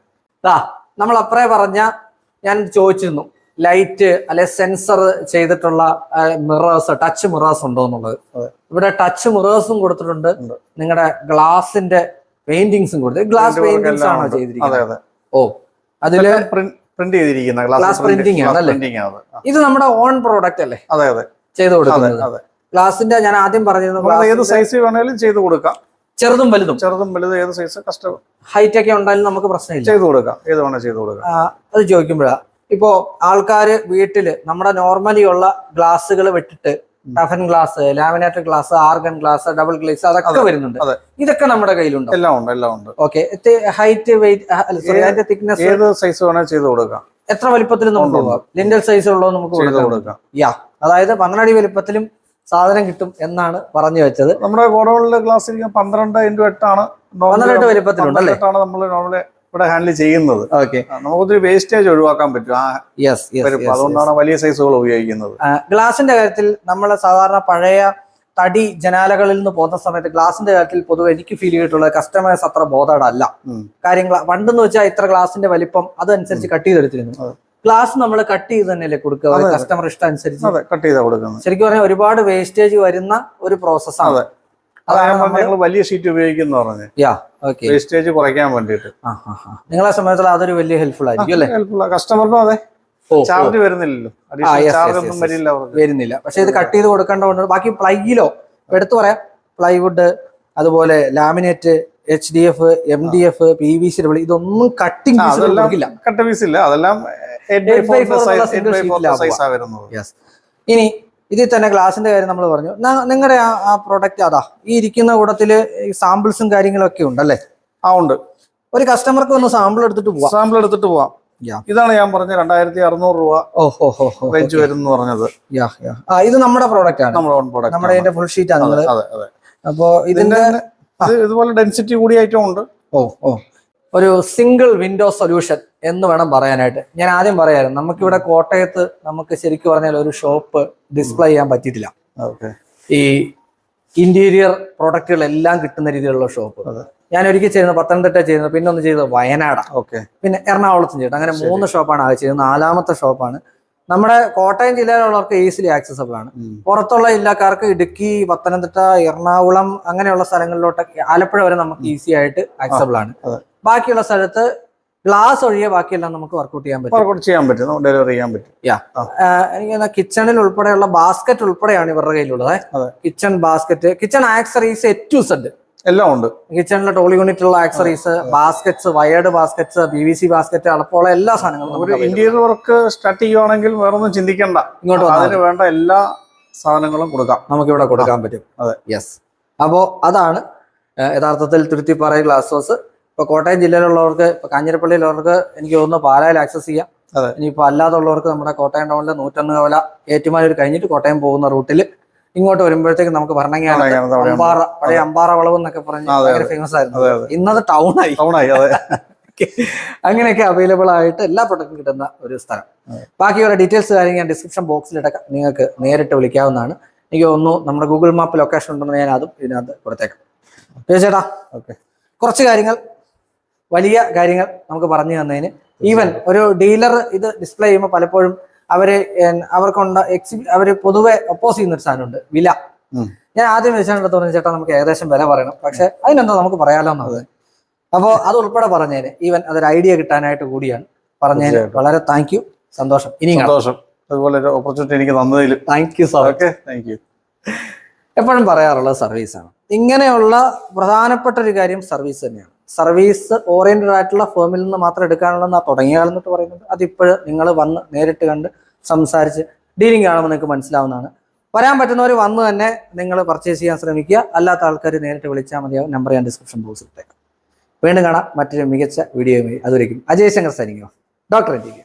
നമ്മൾ അപ്പറേ പറഞ്ഞ ഞാൻ ചോദിച്ചിരുന്നു. ലൈറ്റ് അല്ലെ സെൻസർ ചെയ്തിട്ടുള്ള മിറേഴ്സ് ടച്ച് മിറേഴ്സ് ഉണ്ടോ എന്നുള്ളത്. ഇവിടെ ടച്ച് മിറേഴ്സും കൊടുത്തിട്ടുണ്ട്. നിങ്ങളുടെ ഗ്ലാസിന്റെ പെയിന്റിങ്സും കൊടുത്തു. ഗ്ലാസ് പെയിന്റിങ്സ് ആണോ ചെയ്തിരിക്കുന്നത്? ഓ അതിൽ പ്രിന്റ് ചെയ്തിരിക്കുന്ന ഗ്ലാസ്? പ്രിന്റിംഗ് ആണല്ലേ? ഇത് നമ്മുടെ ഓൺ പ്രോഡക്റ്റ് അല്ലേ? അതെ അതെ. ചെയ്തു കൊടുക്കുന്നത്. ഗ്ലാസിന്റെ ഞാൻ ആദ്യം പറഞ്ഞിരുന്നു ഏത് സൈസ് വേണേലും ചെയ്ത് കൊടുക്കാം. ചെറുതും വലുതും? ചെറുതും വലുതും ഏത് സൈസ് കസ്റ്റമർ ഹൈറ്റ് ഒക്കെ ഉണ്ടായാലും നമുക്ക് പ്രശ്നമില്ല. ചെയ്തു കൊടുക്കാം. ഏത് വേണേ ചെയ്തു കൊടുക്കാം. അത് ചോദിക്കുമ്പോഴാ. ഇപ്പോ ആൾക്കാര് വീട്ടിൽ നമ്മുടെ നോർമലി ഉള്ള ഗ്ലാസ്സുകൾ വെട്ടിട്ട് toughen glass laminator glass argon glass double glaze അതൊക്കെ വരുന്നുണ്ട്. ഇതൊക്കെ നമ്മുടെ കയ്യിലുണ്ട്? എല്ലാം ഉണ്ട് എല്ലാം ഉണ്ട്. ഓക്കെ ഹൈറ്റ് വെയിറ്റ് തിക്നെസ് ഏത് സൈസ് വേണേ ചെയ്ത് കൊടുക്കാം. എത്ര വലിപ്പത്തിൽ നമുക്ക് പോകാം ലിൻഡൽ സൈസ് ഉള്ളത് നമുക്ക് കൊടുക്കാം. യാ അതായത് പന്ത്രണ്ടടി വലിപ്പത്തിലും സാധനം കിട്ടും എന്നാണ് പറഞ്ഞു വെച്ചത്. നമ്മുടെ ഗോഡൌണിലെ ഗ്ലാസ് പന്ത്രണ്ട് ഇന്റു എട്ടാണ്. പന്ത്രണ്ട് വലിപ്പത്തിലുണ്ട് അല്ലേ? നമ്മൾ നോർമലി ഇവിടെ ഹാൻഡിൽ ചെയ്യുന്നത്. ഓക്കെ നമുക്കൊത്തിരി വേസ്റ്റേജ് ഒഴിവാക്കാൻ പറ്റും. യെസ് അതുകൊണ്ടാണ് വലിയ സൈസുകൾ ഉപയോഗിക്കുന്നത്. ഗ്ലാസിന്റെ കാര്യത്തിൽ നമ്മൾ സാധാരണ പഴയ തടി ജനാലകളിൽ നിന്ന് പോകുന്ന സമയത്ത് ഗ്ലാസിന്റെ കാര്യത്തിൽ പൊതുവെ എനിക്ക് ഫീൽ ചെയ്തിട്ടുള്ളത് കസ്റ്റമേഴ്സ് അത്ര ബോധടല്ല. കാര്യം പണ്ടെന്ന് വെച്ചാൽ ഇത്ര ഗ്ലാസിന്റെ വലിപ്പം അതനുസരിച്ച് കട്ട് ചെയ്തെടുത്തിരുന്നു. ഗ്ലാസ് നമ്മൾ കട്ട് ചെയ്ത് തന്നെയല്ലേ കൊടുക്കുക. കസ്റ്റമർ ഇഷ്ടം അനുസരിച്ച്. കട്ട് ചെയ്താ കൊടുക്കുന്നത്. ശരിക്കും പറഞ്ഞാൽ ഒരുപാട് വേസ്റ്റേജ് വരുന്ന ഒരു പ്രോസസ്സാണ്. അതാണ് ഞങ്ങൾ വലിയ ഷീറ്റ് ഉപയോഗിക്കുന്നു പറഞ്ഞു. Yeah okay. വേസ്റ്റേജ് കുറയ്ക്കാൻ വേണ്ടിയിട്ട്. നിങ്ങളെ സമയത്തുള്ള അതൊരു വലിയ ഹെൽപ്ഫുൾ ആയിരിക്കും അല്ലേ? കസ്റ്റമറിനും അതെ. ചാർജ് വരുന്നില്ലല്ലോ. ചാർജ് ഒന്നും. വരില്ല വരുന്നില്ല. പക്ഷെ ഇത് കട്ട് ചെയ്ത് കൊടുക്കേണ്ടതുകൊണ്ട് ബാക്കി പ്ലൈയിലോ? എടുത്തു പറയാം. പ്ലൈവുഡ് അതുപോലെ laminate H D F M D F P V C ഇതൊന്നും കട്ടിങ് ആ, അതെല്ലാം പീസ് ഇല്ല. അതെല്ലാം ഇനി ഇതിൽ തന്നെ ഗ്ലാസിന്റെ കാര്യം നമ്മൾ പറഞ്ഞു. നിങ്ങളുടെ ആ ആ പ്രൊഡക്റ്റ് അതാ ഈ ഇരിക്കുന്ന കൂടത്തിൽ സാമ്പിൾസും കാര്യങ്ങളൊക്കെ ഉണ്ടല്ലേ? ആ ഉണ്ട്. ഒരു കസ്റ്റമർക്ക് ഒന്ന് സാമ്പിൾ എടുത്തിട്ട് പോവാം. സാമ്പിൾ എടുത്തിട്ട് പോവാം. ഇതാണ് ഞാൻ പറഞ്ഞ രണ്ടായിരത്തി അറുന്നൂറ് രൂപ ഓ ഹോ ഹോ ഹോ റേഞ്ച് വരും പറഞ്ഞത്. ആ ഇത് നമ്മുടെ പ്രോഡക്റ്റ് ആണ്. നമ്മുടെ ഓൺ നമ്മുടെ പ്രോഡക്റ്റ് ഇതിന്റെ ഫുൾ ഷീറ്റ് ആണ് അപ്പോ ഇതിന്റെ ഇതിന്റെ ഇത് ഇതുപോലെ ഡെൻസിറ്റി കൂടിയ ഐറ്റം ഉണ്ട്. ഓ ഓ. ഒരു സിംഗിൾ വിൻഡോ സൊല്യൂഷൻ എന്ന് വേണം പറയാനായിട്ട്. ഞാൻ ആദ്യം പറയായിരുന്നു നമുക്കിവിടെ കോട്ടയത്ത് നമുക്ക് ശരിക്കും പറഞ്ഞാൽ ഒരു ഷോപ്പ് ഡിസ്പ്ലേ ചെയ്യാൻ പറ്റിയിട്ടില്ല. ഓക്കെ. ഈ ഇന്റീരിയർ പ്രൊഡക്റ്റുകളെല്ലാം കിട്ടുന്ന രീതിയിലുള്ള ഷോപ്പ് ഞാൻ ഒരിക്കൽ ചെയ്യുന്നത് പത്തനംതിട്ട ചെയ്യുന്നത് പിന്നെ ഒന്ന് ചെയ്തത് വയനാടാണ് ഓക്കെ. പിന്നെ എറണാകുളത്തും ചെയ്തു. അങ്ങനെ മൂന്ന് ഷോപ്പാണ് ആകെ ചെയ്തത് നാലാമത്തെ ഷോപ്പാണ് നമ്മുടെ കോട്ടയം ജില്ലയിലുള്ളവർക്ക് ഈസിലി ആക്സസബിൾ ആണ്. പുറത്തുള്ള ജില്ലക്കാർക്ക് ഇടുക്കി പത്തനംതിട്ട എറണാകുളം അങ്ങനെയുള്ള സ്ഥലങ്ങളിലോട്ടൊക്കെ ആലപ്പുഴ വരെ നമുക്ക് ഈസി ആയിട്ട് ആക്സസബിൾ ആണ്. ബാക്കിയുള്ള സ്ഥലത്ത് ഗ്ലാസ് ഒഴികെ ബാക്കിയെല്ലാം നമുക്ക് വർക്കൗട്ട് ചെയ്യാൻ പറ്റും. വർക്കൗട്ട് ചെയ്യാൻ പറ്റും. ഡെലിവറി ചെയ്യാൻ പറ്റും. യാ എനിക്ക് കിച്ചണിൽ ഉൾപ്പെടെയുള്ള ബാസ്ക്കറ്റ് ഉൾപ്പെടെയാണ് ഇവരുടെ കയ്യിലുള്ളത്. Kitchen basket kitchen accessories A to Z എല്ലാം ഉണ്ട്. കിച്ചണിലെ ടോളി യൂണിറ്റ് ഉള്ള accessories baskets wired baskets P V C basket അടപ്പമുള്ള എല്ലാ സാധനങ്ങളും ഒരു ഇന്റീരിയർ വർക്ക് സ്റ്റാർട്ട് ചെയ്യുവാണെങ്കിൽ വേറെ ഒന്നും ചിന്തിക്കണ്ട. ഇങ്ങോട്ട് അതിന് വേണ്ട എല്ലാ സാധനങ്ങളും കൊടുക്കാം. നമുക്ക് ഇവിടെ കൊടുക്കാൻ പറ്റും. അതെ. യെസ് അപ്പോ അതാണ് യഥാർത്ഥത്തിൽ തുരുത്തിപ്പാറ ഗ്ലാസ് ഹൗസ് ഇപ്പൊ കോട്ടയം ജില്ലയിലുള്ളവർക്ക് ഇപ്പൊ കാഞ്ഞിരപ്പള്ളിയിലുള്ളവർക്ക് എനിക്ക് തോന്നുന്നു പാലായിൽ ആക്സസ് ചെയ്യാം. അതെ. ഇനിയിപ്പോ അല്ലാതുള്ളവർക്ക് നമ്മുടെ കോട്ടയം ടൗണിലെ നൂറ്റൊന്ന് കവല ഏറ്റുമാനൂർ കഴിഞ്ഞിട്ട് കോട്ടയം പോകുന്ന റൂട്ടിൽ ഇങ്ങോട്ട് വരുമ്പോഴത്തേക്ക് നമുക്ക് ഭരണങ്ങി അമ്പാറ പഴയ അമ്പാറ വളവ് എന്നൊക്കെ പറഞ്ഞ് ഭയങ്കര ഫേമസ് ആയിരുന്നു. ഇന്നത് ടൗൺ ആയി. ടൗണായി അതെ. അങ്ങനെയൊക്കെ അവൈലബിൾ ആയിട്ട് എല്ലാ പ്രൊഡക്റ്റും കിട്ടുന്ന ഒരു സ്ഥലം. ബാക്കിയുള്ള ഡീറ്റെയിൽസ് കാര്യം ഞാൻ ഡിസ്ക്രിപ്ഷൻ ബോക്സിൽ ഇടക്കാം നിങ്ങൾക്ക് നേരിട്ട് വിളിക്കാവുന്നതാണ്. എനിക്ക് തോന്നുന്നു നമ്മുടെ ഗൂഗിൾ മാപ്പ് ലൊക്കേഷൻ ഉണ്ടെന്ന് ഞാൻ അതും ഇതിനകത്ത് കൊടുത്തേക്കാം. ചേട്ടാ ഓക്കെ കുറച്ച് കാര്യങ്ങൾ വലിയ കാര്യങ്ങൾ നമുക്ക് പറഞ്ഞു തന്നതിന്. ഈവൻ ഒരു ഡീലർ ഇത് ഡിസ്പ്ലേ ചെയ്യുമ്പോൾ പലപ്പോഴും അവർ അവർക്കുണ്ട എക്സി അവർ പൊതുവെ ഒപ്പോസ് ചെയ്യുന്ന ഒരു സാധനമുണ്ട് വില. ഞാൻ ആദ്യം വിളിച്ചിട്ടുണ്ടെന്ന് പറഞ്ഞു ചേട്ടാ നമുക്ക് ഏകദേശം വില പറയണം. പക്ഷെ അതിനെന്താ നമുക്ക് പറയാലോ എന്നത് അപ്പോൾ അത് ഉൾപ്പെടെ പറഞ്ഞേന് ഈവൻ അതൊരു ഐഡിയ കിട്ടാനായിട്ട് കൂടിയാണ്. പറഞ്ഞതിന് വളരെ താങ്ക് യു സന്തോഷം. ഇനി സന്തോഷം. അതുപോലെ ഒരു ഓപ്പർച്യൂണിറ്റി എനിക്ക് തന്നതിൽ thank you sir okay thank you എപ്പോഴും പറയാറുള്ളത് സർവീസാണ് ഇങ്ങനെയുള്ള പ്രധാനപ്പെട്ട ഒരു കാര്യം സർവീസ് തന്നെയാണ്. സർവീസ് ഓറിയന്റഡ് ആയിട്ടുള്ള ഫേമിൽ നിന്ന് മാത്രം എടുക്കാനുള്ളതെന്ന് തുടങ്ങിയ കാലം പറയുന്നത്. അതിപ്പോൾ നിങ്ങൾ വന്ന് നേരിട്ട് കണ്ട് സംസാരിച്ച് ഡീലിംഗ് കാണുമ്പോൾ നിങ്ങൾക്ക് മനസ്സിലാവുന്നതാണ്. വരാൻ പറ്റുന്നവർ വന്ന് തന്നെ നിങ്ങൾ പർച്ചേസ് ചെയ്യാൻ ശ്രമിക്കുക. അല്ലാത്ത ആൾക്കാർ നേരിട്ട് വിളിച്ചാൽ മതിയാവും. നമ്പർ ഞാൻ ഡിസ്ക്രിപ്ഷൻ ബോക്സിൽ ഇട്ടേക്കാം. വീണ്ടും കാണാം. മറ്റൊരു മികച്ച വീഡിയോ അതുവരെയും അജയ് ശങ്കർ സൈനിക. Doctor T